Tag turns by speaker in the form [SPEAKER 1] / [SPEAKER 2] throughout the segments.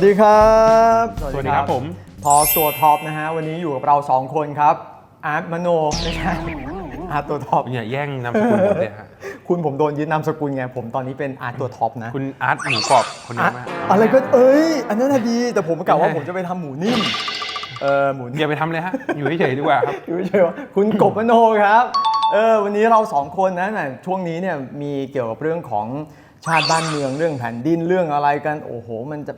[SPEAKER 1] สวัสดีครับ
[SPEAKER 2] สวัสดีครับผม
[SPEAKER 1] ทอตัวท็อปนะฮะ วันนี้อยู่กับเรา 2 คนครับ อาร์ตมโนไม่ใช่อาร์ตตัวท็อป
[SPEAKER 2] เนี่ยแย่งนามสกุลผมเลยฮะ
[SPEAKER 1] คุณผมโดนยึดนามสกุลไง ผมตอนนี้เป็นอาร์ตตัวท็อปนะ
[SPEAKER 2] คุณอาร์ตหมูกรอบคนนี้
[SPEAKER 1] อะ
[SPEAKER 2] มาก
[SPEAKER 1] อะไรก็เอ้ย อันนั้นน่ะดี แต่ผมกะว่า
[SPEAKER 2] ไม่ใช่
[SPEAKER 1] ผมจะไปทำหมูนิ่ม เออหมูนิ่ม
[SPEAKER 2] อย่าไปทำเลยฮะ อยู่เฉยๆดีกว่าครับ
[SPEAKER 1] อยู่เฉยๆว่าคุณกบมโนครับ เออวันนี้เราสองคนนะน่ะช่วงนี้เนี่ยมีเกี่ยวกับเรื่องของชาติบ้านเมืองเรื่องแผ่นดินเรื่องอะไรกัน โอ้โห มันจะ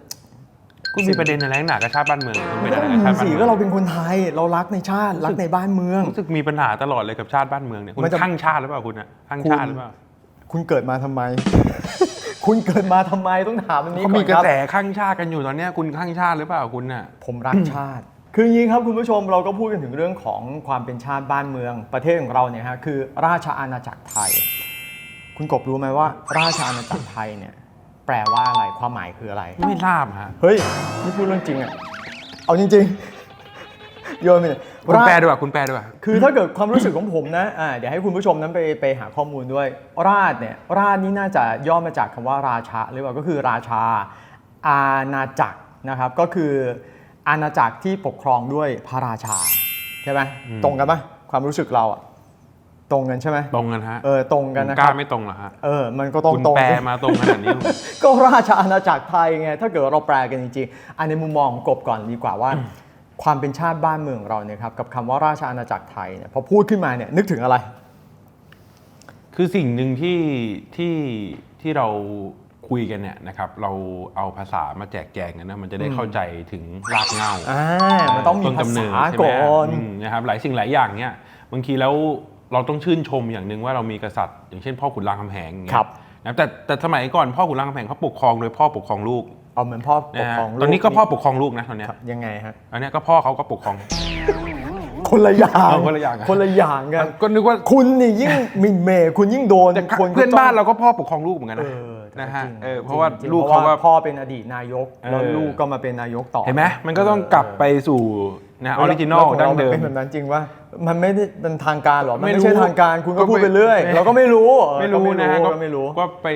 [SPEAKER 2] คุณมีประเด็นอะไรหนักกับชาติบ้านเมืองคุณเป็นอะไร
[SPEAKER 1] ก็
[SPEAKER 2] กับชา
[SPEAKER 1] มี
[SPEAKER 2] ติบ้าน
[SPEAKER 1] สิ
[SPEAKER 2] เมือง
[SPEAKER 1] ก็เราเป็นคนไทยเรารักในชาติรักในบ้านเมือง
[SPEAKER 2] รู้สึกมีปัญหาตลอดเลยกับชาติบ้านเมืองเนี่ยคุณ
[SPEAKER 1] มันจะ
[SPEAKER 2] ข้างชาติหรือเปล่าคุณอะข้างชาติหรือเปล่า
[SPEAKER 1] คุณเกิดมาทำไม คุณเกิดมาทำไมต้องถามอันนี้
[SPEAKER 2] เขา
[SPEAKER 1] ก่อ
[SPEAKER 2] มี
[SPEAKER 1] น
[SPEAKER 2] ก
[SPEAKER 1] ค
[SPEAKER 2] ระ
[SPEAKER 1] รับ
[SPEAKER 2] แสข้างชาติกันอยู่ตอนเนี้ยคุณข้างชาติหรือเปล่าคุณน่ะ
[SPEAKER 1] ผมรักชาติ คืออย่างนี้ครับคุณผู้ชมเราก็พูดกันถึงเรื่องของความเป็นชาติบ้านเมือง ประเทศของเราเนี่ยฮะคือราชอาณาจักรไทย คุณกบรู้ไหมว่า ราชอาณาจักรไทยเนี่ยแป ลว่าอะไรความหมายคืออะไร
[SPEAKER 2] ไม่ทราบฮะ
[SPEAKER 1] เฮ้ยนี่พูดเรื่องจริงอะเอาจริงๆโยนไปเลย
[SPEAKER 2] คุณแปลด้วยว่าคุณแปลด้วยว่า
[SPEAKER 1] คือถ้าเกิดความรู้สึกของผมนะอ่าเดี๋ยวให้คุณผู้ชมนั้นไปไปหาข้อมูลด้วย ราชเนี่ยราชนี่น่าจะย่อมาจากคำว่าราชาหรือเปล่าก็คือราชา อาณาจักรนะครับก็คืออาณาจักรที่ปกครองด้วยพระราชาใช่ไหม
[SPEAKER 2] อืม
[SPEAKER 1] ตรงกันปะความรู้สึกเราอะ ตรงกันใช่ไหม
[SPEAKER 2] ตรงกันฮะ
[SPEAKER 1] เออตรงกัน
[SPEAKER 2] คุณ
[SPEAKER 1] นะ
[SPEAKER 2] ก
[SPEAKER 1] ค
[SPEAKER 2] ล้า
[SPEAKER 1] รับ
[SPEAKER 2] ไม่ตรงเหรอฮะ
[SPEAKER 1] เออมันก็ต้อง
[SPEAKER 2] คุณ
[SPEAKER 1] ตรง
[SPEAKER 2] แปล
[SPEAKER 1] สิ
[SPEAKER 2] มาตรงขนาดนี้
[SPEAKER 1] ก็ราชอาณาจักรไทยไงถ้าเกิดเราแปลกันจริงๆอันในมุมมองของกบก่อนดีกว่าว่า ความเป็นชาติบ้านเมืองของเราเนี่ยครับกับคำว่าราชอาณาจักรไทยเนี่ยพอพูดขึ้นมาเนี่ยนึกถึงอะไร
[SPEAKER 2] คือสิ่งหนึ่งที่ที่ที่เราคุยกันเนี่ยนะครับ เราเอาภาษามาแจกแจงกันนะมันจะได้เข้าใจถึงรากเหง้า
[SPEAKER 1] อ่ามันต้องมี
[SPEAKER 2] ต้น
[SPEAKER 1] ภากำ
[SPEAKER 2] เนิ
[SPEAKER 1] ษา
[SPEAKER 2] ดใช่ไหม
[SPEAKER 1] ก่อน
[SPEAKER 2] อืมนะครับหลายสิ่งหลายอย่างเนี่ยบางทีแล้ว เราต้องชื่นชมอย่างหนึ่งว่าเรามีกษัตริย์ อย่างเช่นพ่อขุนรามคำแหงอย่างเงี้ย
[SPEAKER 1] ครับ
[SPEAKER 2] นะแต่แต่สมัยก่อนพ่อขุนรามคำแหงเขาปกครองโดยพ่อปกครองลูก
[SPEAKER 1] เอาเหมือนพ่อป
[SPEAKER 2] นะ
[SPEAKER 1] ก
[SPEAKER 2] ฮะ
[SPEAKER 1] ครองลู
[SPEAKER 2] ตอนนี้ก็พ่อปกครองลูกนะตอนเนี้ย
[SPEAKER 1] ครับยังไงฮะ
[SPEAKER 2] อันเนี้ยก็พ่อเขาก็ปกครอง
[SPEAKER 1] คนละอย่าง
[SPEAKER 2] เอาคนละอย่างอะ
[SPEAKER 1] คนละอย่างกัน
[SPEAKER 2] ก็นึกว่า
[SPEAKER 1] คุณนี่ยิ่งหมินเมย์คุณยิ่งโดน
[SPEAKER 2] แต่
[SPEAKER 1] คนก็
[SPEAKER 2] เพื่อน
[SPEAKER 1] จ้ง
[SPEAKER 2] บ้านเราก็พ่อปกครองลูกเหมือนกัน
[SPEAKER 1] เอ
[SPEAKER 2] นะ
[SPEAKER 1] อแต่
[SPEAKER 2] นะฮะ
[SPEAKER 1] จง
[SPEAKER 2] เออเพราะว่า
[SPEAKER 1] จงๆ
[SPEAKER 2] ลูก
[SPEAKER 1] พ
[SPEAKER 2] เขา
[SPEAKER 1] ระ
[SPEAKER 2] ว่า
[SPEAKER 1] พ่อเป็นอดีตนายก แล้ว
[SPEAKER 2] เออ
[SPEAKER 1] ลูกก็มาเป็นนายกต่อ
[SPEAKER 2] เห็นไหมมันก็ต้องกลับไปสู่ นะออริจินอล
[SPEAKER 1] แวข
[SPEAKER 2] ดั้
[SPEAKER 1] ราง
[SPEAKER 2] เดิม
[SPEAKER 1] เป็นแบบนั้นจริงว่ามันไม่ได้เป็นทางการหรอ มัน
[SPEAKER 2] ไม่
[SPEAKER 1] ไม่
[SPEAKER 2] รู้
[SPEAKER 1] ใช่ทางการคุณก็
[SPEAKER 2] ก็
[SPEAKER 1] พูด
[SPEAKER 2] ไม่
[SPEAKER 1] ไปเรื่อย
[SPEAKER 2] ไม่
[SPEAKER 1] เราก็ไม่รู้เออ
[SPEAKER 2] ไม่รู้
[SPEAKER 1] ก็
[SPEAKER 2] นะ
[SPEAKER 1] ก็ไม่รู้
[SPEAKER 2] ก็ไป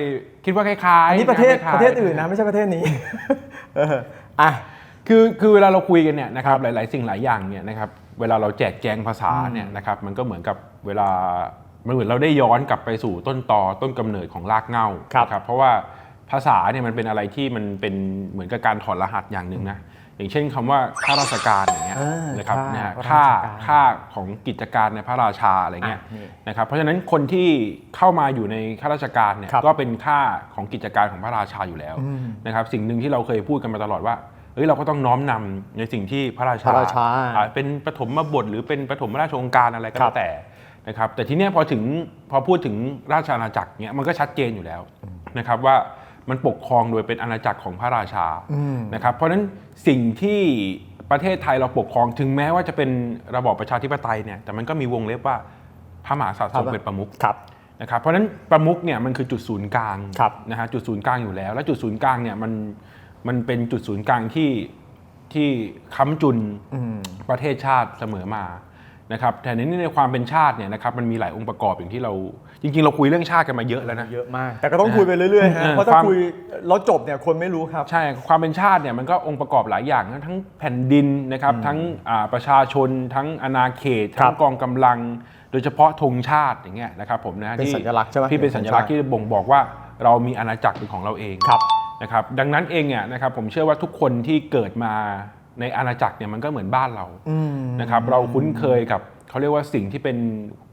[SPEAKER 2] คิดว่าคล้ายๆ
[SPEAKER 1] อันนี้ประเทศ
[SPEAKER 2] คล้ายๆ
[SPEAKER 1] ประเทศอื่นนะไม่ใช่ประเทศนี้เอออะ
[SPEAKER 2] คือคือเวลาเราคุยกันเนี่ยนะครับหลาย ๆ สิ่งหลายอย่างเนี่ยนะครับเวลาเราแจกแจงภาษาเนี่ยนะครับมันก็เหมือนกับเวลามันเหมือนเราได้ย้อนกลับไปสู่ต้นตอต้นกำเนิดของรากเหง้า
[SPEAKER 1] ครับ
[SPEAKER 2] นะครับเพราะว่าภาษาเนี่ยมันเป็นอะไรที่มันเป็นเหมือนกับการถอดรหัสอย่างหนึ่งนะ อย่างเช่นคำว่าข้าราชการอย่างเงี้ย
[SPEAKER 1] อ่าน
[SPEAKER 2] นะครับ
[SPEAKER 1] ค่า
[SPEAKER 2] นะฮะ
[SPEAKER 1] ราช
[SPEAKER 2] ค่า
[SPEAKER 1] การ
[SPEAKER 2] ค่าของกิจการในพระราชาอะไรเงี้ย
[SPEAKER 1] อะนี่
[SPEAKER 2] นะครับเพราะฉะนั้นคนที่เข้ามาอยู่ในข้าราชการเนี่ย
[SPEAKER 1] ครับ
[SPEAKER 2] ก็เป็นค่าของกิจการของพระราชาอยู่แล้ว
[SPEAKER 1] อืม
[SPEAKER 2] นะครับสิ่งหนึ่งที่เราเคยพูดกันมาตลอดว่าเฮ้ยเราก็ต้องน้อมนำในสิ่งที่พระราชา
[SPEAKER 1] พระราชา
[SPEAKER 2] อ่เป็นปฐมบทหรือเป็นปฐมราชโองการอะไรก็
[SPEAKER 1] ครั
[SPEAKER 2] แล้
[SPEAKER 1] บ
[SPEAKER 2] วแต่นะครับแต่ทีเนี้ยพอถึงพอพูดถึงราชอาณาจักรเนี่ยมันก็ชัดเจนอยู่แล้วนะครับว่า มันปกครองโดยเป็นอาณาจักรของพระราชา
[SPEAKER 1] อืม
[SPEAKER 2] นะครับเพราะฉะนั้นสิ่งที่ประเทศไทยเราปกครองถึงแม้ว่าจะเป็นระบอบประชาธิปไตยเนี่ยแต่มันก็มีวงเล็บว่าพระมหากษัตริย์ทรงเป็นประมุข
[SPEAKER 1] ครับ
[SPEAKER 2] นะครับเพราะฉะนั้นประมุขเนี่ยมันคือจุดศูนย์กลาง
[SPEAKER 1] ครับ
[SPEAKER 2] นะฮะจุดศูนย์กลางอยู่แล้ว และจุดศูนย์กลางเนี่ยมันมันเป็นจุดศูนย์กลางที่ที่ค้ำจุน
[SPEAKER 1] อืม
[SPEAKER 2] ประเทศชาติเสมอมา นะครับแต่ในนี้ในความเป็นชาติเนี่ยนะครับมันมีหลายองค์ประกอบอย่างที่เรา จริง ๆ เราคุยเรื่องชาติกันมาเยอะแล้วนะ
[SPEAKER 1] เยอะมาก แต่ก็ต้องคุยไปเรื่อยๆฮะ
[SPEAKER 2] เออ
[SPEAKER 1] เพราะถ้า
[SPEAKER 2] ความ
[SPEAKER 1] คุยแล้วจบเนี่ยคนไม่รู้ครับ
[SPEAKER 2] ใช่ความเป็นชาติเนี่ยมันก็องค์ประกอบหลายอย่างนะทั้งแผ่นดินนะครับทั้งอ่าประชาชน ทั้งอาณาเขต
[SPEAKER 1] ครั
[SPEAKER 2] ทั้
[SPEAKER 1] บ
[SPEAKER 2] งกองกำลัง โดยเฉพาะธงชาติอย่างเงี้ยนะครับผมนะ
[SPEAKER 1] เป็น
[SPEAKER 2] ที่
[SPEAKER 1] สัญลักษณ์ใช่ไหม
[SPEAKER 2] ที่เป็นสัญลักษณ์ที่บ่งบอกว่าเรามีอาณาจักรเป็นของเราเอง
[SPEAKER 1] ครับ
[SPEAKER 2] นะครับดังนั้นเองเนี่ยนะครับผมเชื่อว่าทุกคนที่เกิดมา ในอาณาจักรเนี่ยมันก็เหมือนบ้านเรา
[SPEAKER 1] อืม
[SPEAKER 2] นะครับเราคุ้นเคยกับเขาเรียกว่าสิ่งที่เป็น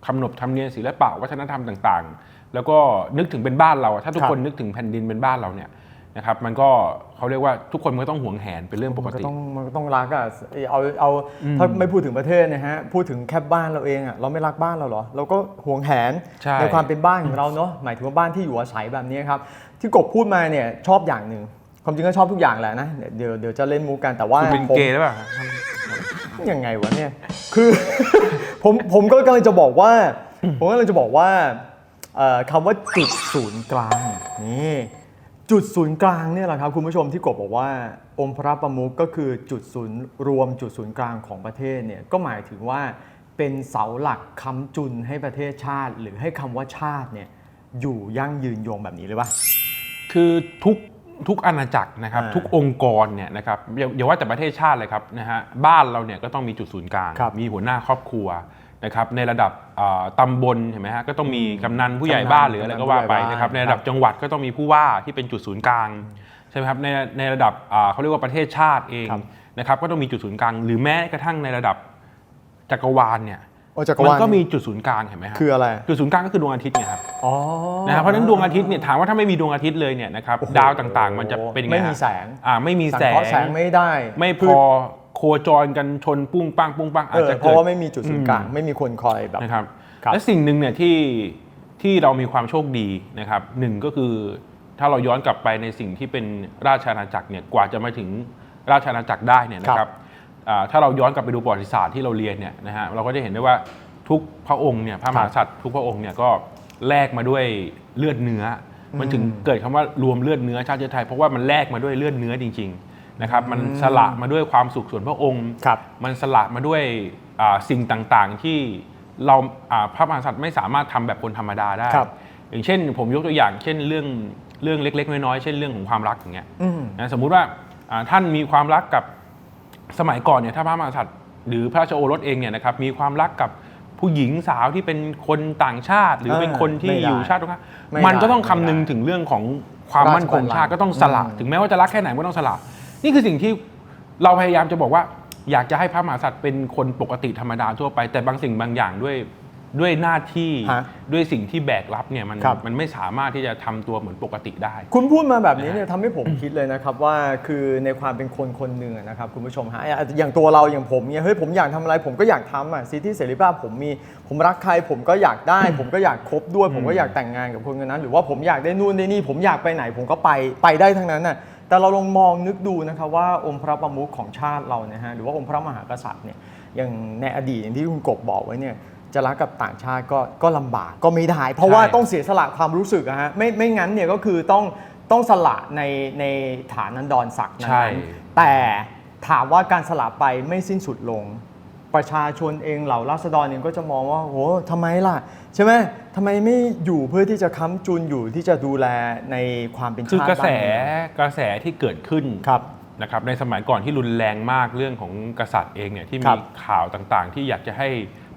[SPEAKER 2] คำนบธรรมเนียมศิลปะวัฒนธรรมต่างๆ แล้วก็นึกถึงเป็นบ้านเราอะถ้าทุก
[SPEAKER 1] ครับ
[SPEAKER 2] คนนึกถึงแผ่นดินเป็นบ้านเราเนี่ยนะครับมันก็เขาเรียกว่าทุกคนมันก็ต้องหวงแหนเป็นเรื่องปก
[SPEAKER 1] มันก็
[SPEAKER 2] ติ
[SPEAKER 1] ต้องมันก็ต้องรักอะเอาเอาถ้าไม่พูดถึงประเทศนะฮะพูดถึงแค่บ้านเราเองอะเราไม่รักบ้านเราเหรอเราก็หวงแหน
[SPEAKER 2] ใช่
[SPEAKER 1] ความเป็นบ้านของเราเนาะหมายถึงว่าบ้านที่อยู่อาศัยแบบนี้ครับที่กบพูดมาเนี่ยชอบอย่างหนึ่ง ความจริงก็ชอบทุกอย่างแหละนะ เดี๋ยวเดี๋ยวจะเล่นมูกันแต่ว่า
[SPEAKER 2] คุณเป็น
[SPEAKER 1] ผม
[SPEAKER 2] เกย์หรือเปล่า
[SPEAKER 1] ยังไงวะเนี่ย คือ ผมผมก็กำลังจะบอกว่า ผมก็กำลังจะบอกว่าเอ่อคำว่าจุดศูนย์กลางนี่จุดศูนย์กลางเนี่ยแหละครับคุณผู้ชมที่กบบอกว่า องค์พระประมุขก็คือจุดศูนย์รวมจุดศูนย์กลางของประเทศเนี่ยก็หมายถึงว่าเป็นเสาหลักค้ำจุนให้ประเทศชาติ หรือให้คำว่าชาติเนี่ยอยู่ยั่งยืนยงแบบนี้เลยปะ
[SPEAKER 2] คือทุก ทุกอาณาจักรนะครับ
[SPEAKER 1] อ่า
[SPEAKER 2] ทุกองค์กรเนี่ยนะครับอย่าอย่าว่าแต่ประเทศชาติเลยครับนะฮะบ้านเราเนี่ยก็ต้องมีจุดศูนย์กลาง
[SPEAKER 1] ครับ
[SPEAKER 2] มีหัวหน้าครอบครัวนะครับในระดับอ่าตำบลเห็นไหมฮะก็ต้องมีกำนันผู้ใหญ่
[SPEAKER 1] กำนัน
[SPEAKER 2] บ้านหรืออะไรก็ว่าไป
[SPEAKER 1] กำนันผู้ใหญ่บ้าน
[SPEAKER 2] นะครับในระดับ
[SPEAKER 1] ครับ
[SPEAKER 2] จังหวัดก็ต้องมีผู้ว่าที่เป็นจุดศูนย์กลางใช่ไหมครับในในระดับอ่าเขาเรียกว่าประเทศชาติเอง
[SPEAKER 1] ครับ
[SPEAKER 2] นะครับก็ต้องมีจุดศูนย์กลางหรือแม้กระทั่งในระดับจักรวาลเนี่ย
[SPEAKER 1] โอ้จักร
[SPEAKER 2] มัน
[SPEAKER 1] วาล
[SPEAKER 2] ก็มีจุดศูนย์กลางเห็นไหมครับ
[SPEAKER 1] คืออะไร
[SPEAKER 2] จุดศูนย์กลางก็คือดวงอาทิตย์ไงครับ
[SPEAKER 1] อ๋อ
[SPEAKER 2] นะครับเพราะฉะนั้นดวงอาทิตย์เนี่ยถามว่าถ้าไม่มีดวงอาทิตย์เลยเนี่ยนะครับ
[SPEAKER 1] โอ้โห
[SPEAKER 2] ดาวต่างๆ มันจะเป็นยังไง
[SPEAKER 1] ไม่มี
[SPEAKER 2] ฮะ
[SPEAKER 1] แสง
[SPEAKER 2] อ่าไม่มี
[SPEAKER 1] สัง
[SPEAKER 2] แส
[SPEAKER 1] เคราะห์แสงไม่ได้
[SPEAKER 2] ไม่พ
[SPEAKER 1] คือ
[SPEAKER 2] อโคจรกันชนปุ้งปังปุ้งปัง
[SPEAKER 1] เอ
[SPEAKER 2] อาจ
[SPEAKER 1] อ
[SPEAKER 2] จะ
[SPEAKER 1] เพ
[SPEAKER 2] เกิ
[SPEAKER 1] ราะ
[SPEAKER 2] ด
[SPEAKER 1] ว่าไม่มีจุดศูนย์กลางไม่มีคนคอยแบบ
[SPEAKER 2] นะครับ
[SPEAKER 1] ครับ
[SPEAKER 2] และสิ่งหนึ่งเนี่ยที่ที่เรามีความโชคดีนะครับหนึ่งก็คือถ้าเราย้อนกลับไปในสิ่งที่เป็นราชอาณาจักรเนี่ยกว่าจะมาถึงราชอาณาจักรได้เนี่ยนะครับอ่า ถ้าเราย้อนกลับไปดูประวัติศาสตร์ที่เราเรียนเนี่ยนะฮะเราก็จะเห็นได้ว่าทุกพระองค์เนี่ยพระมหากษัตริย์ทุกพระองค์เนี่ยก็แลกมาด้วยเลือดเนื้ออมันถึงเกิดคำว่ารวมเลือดเนื้อชาติเชื้อไทยเพราะว่ามันแลกมาด้วยเลือดเนื้อจริง ๆนะครับ มันสละมาด้วยความสุขส่วนพระองค์
[SPEAKER 1] ครับ
[SPEAKER 2] มันสละมาด้วยอ่าสิ่งต่างๆที่เราอ่าพระมหากษัตริย์ไม่สามารถทำแบบคนธรรมดาได้
[SPEAKER 1] ครับ
[SPEAKER 2] อย่างเช่น ผมยกตัวอย่างเช่นเรื่องเรื่องเล็ก ๆ น้อยๆเช่นเรื่องของความรักอย่างเงี้ย
[SPEAKER 1] อืม
[SPEAKER 2] นะสมมุติว่าอ่าท่านมีความรักกับ สมัยก่อนเนี่ยถ้าพระมหากษัตริย์หรือพระราชโอรสเองเนี่ยนะครับมีความรักกับผู้หญิงสาวที่เป็นคนต่างชาติ หรือเป็นคนที่
[SPEAKER 1] ไม่ได้
[SPEAKER 2] อยู่ชาติตรงข้าม
[SPEAKER 1] ไม่
[SPEAKER 2] มันก็
[SPEAKER 1] ได้
[SPEAKER 2] ต้องคำ
[SPEAKER 1] ไม่ได้
[SPEAKER 2] นึงถึงเรื่องของความมั่นคงชาติก็ต้องสละ
[SPEAKER 1] อืม
[SPEAKER 2] ถึงแม้ว่าจะรักแค่ไหนก็ต้องสละนี่คือสิ่งที่เราพยายามจะบอกว่า อยากจะให้พระมหากษัตริย์เป็นคนปกติธรรมดาทั่วไปแต่บางสิ่งบางอย่างด้วย ด้วยหน้าที่
[SPEAKER 1] ฮะ
[SPEAKER 2] ด้วยสิ่งที่แบกรับเนี่ยมัน
[SPEAKER 1] ครับ
[SPEAKER 2] มันไม่สามารถที่จะทำตัวเหมือนปกติได้
[SPEAKER 1] คุณพูดมาแบบนี้เนี่ยทำให้ผมคิดเลยนะครับว่าคือในความเป็นคนคนหนึ่งอะนะครับคุณผู้ชมฮะอะอย่างตัวเราอย่างผมเนี่ยเฮ้ยผมอยากทำอะไรผมก็อยากทำอะสิทธิเสรีภาพผมมีผมรักใครผมก็อยากได้ ผมก็อยากคบด้วย ผมก็อยากแต่งงานกับคนคนนั้น หรือว่าผมอยากได้นู่นได้นี่ ผมอยากไปไหน ผมก็ไปไปได้ทั้งนั้นน่ะแต่เราลองมองนึกดูนะครับว่าองค์พระประมุขของชาติเราเนี่ยฮะหรือว่าองค์พระมหากษัตริย์เนี่ยอย่างในอดีตอย่างที่คุณกบบอกไว้เนี่ย จะรักกับต่างชาติก็ก็ลำบากก็ไม่ได้ เพราะว่า
[SPEAKER 2] ใช่
[SPEAKER 1] ต้องต้องเสียสละความรู้สึกอะฮะไม่ไม่งั้นเนี่ยก็คือต้องต้องสละในในฐานันดรศักดิ์นั้
[SPEAKER 2] ใช่
[SPEAKER 1] นแต่ถามว่าการสละไปไม่สิ้นสุดลง ประชาชนเองเหล่าราษฎรเองก็จะมองว่าโหทำไมล่ะ ใช่ไหมทำไมไม่อยู่เพื่อที่จะค้ำจุนอยู่ที่จะดูแลในความเป็น
[SPEAKER 2] คือ
[SPEAKER 1] ชาติ
[SPEAKER 2] กระแส
[SPEAKER 1] บ้านเมือง
[SPEAKER 2] กระแสที่เกิดขึ้น
[SPEAKER 1] ครับ
[SPEAKER 2] นะครับในสมัยก่อนที่รุนแรงมากเรื่องของกษัตริย์เองเนี่ยที่
[SPEAKER 1] ครั
[SPEAKER 2] มี
[SPEAKER 1] บ
[SPEAKER 2] ข่าวต่างๆ ที่อยากจะให้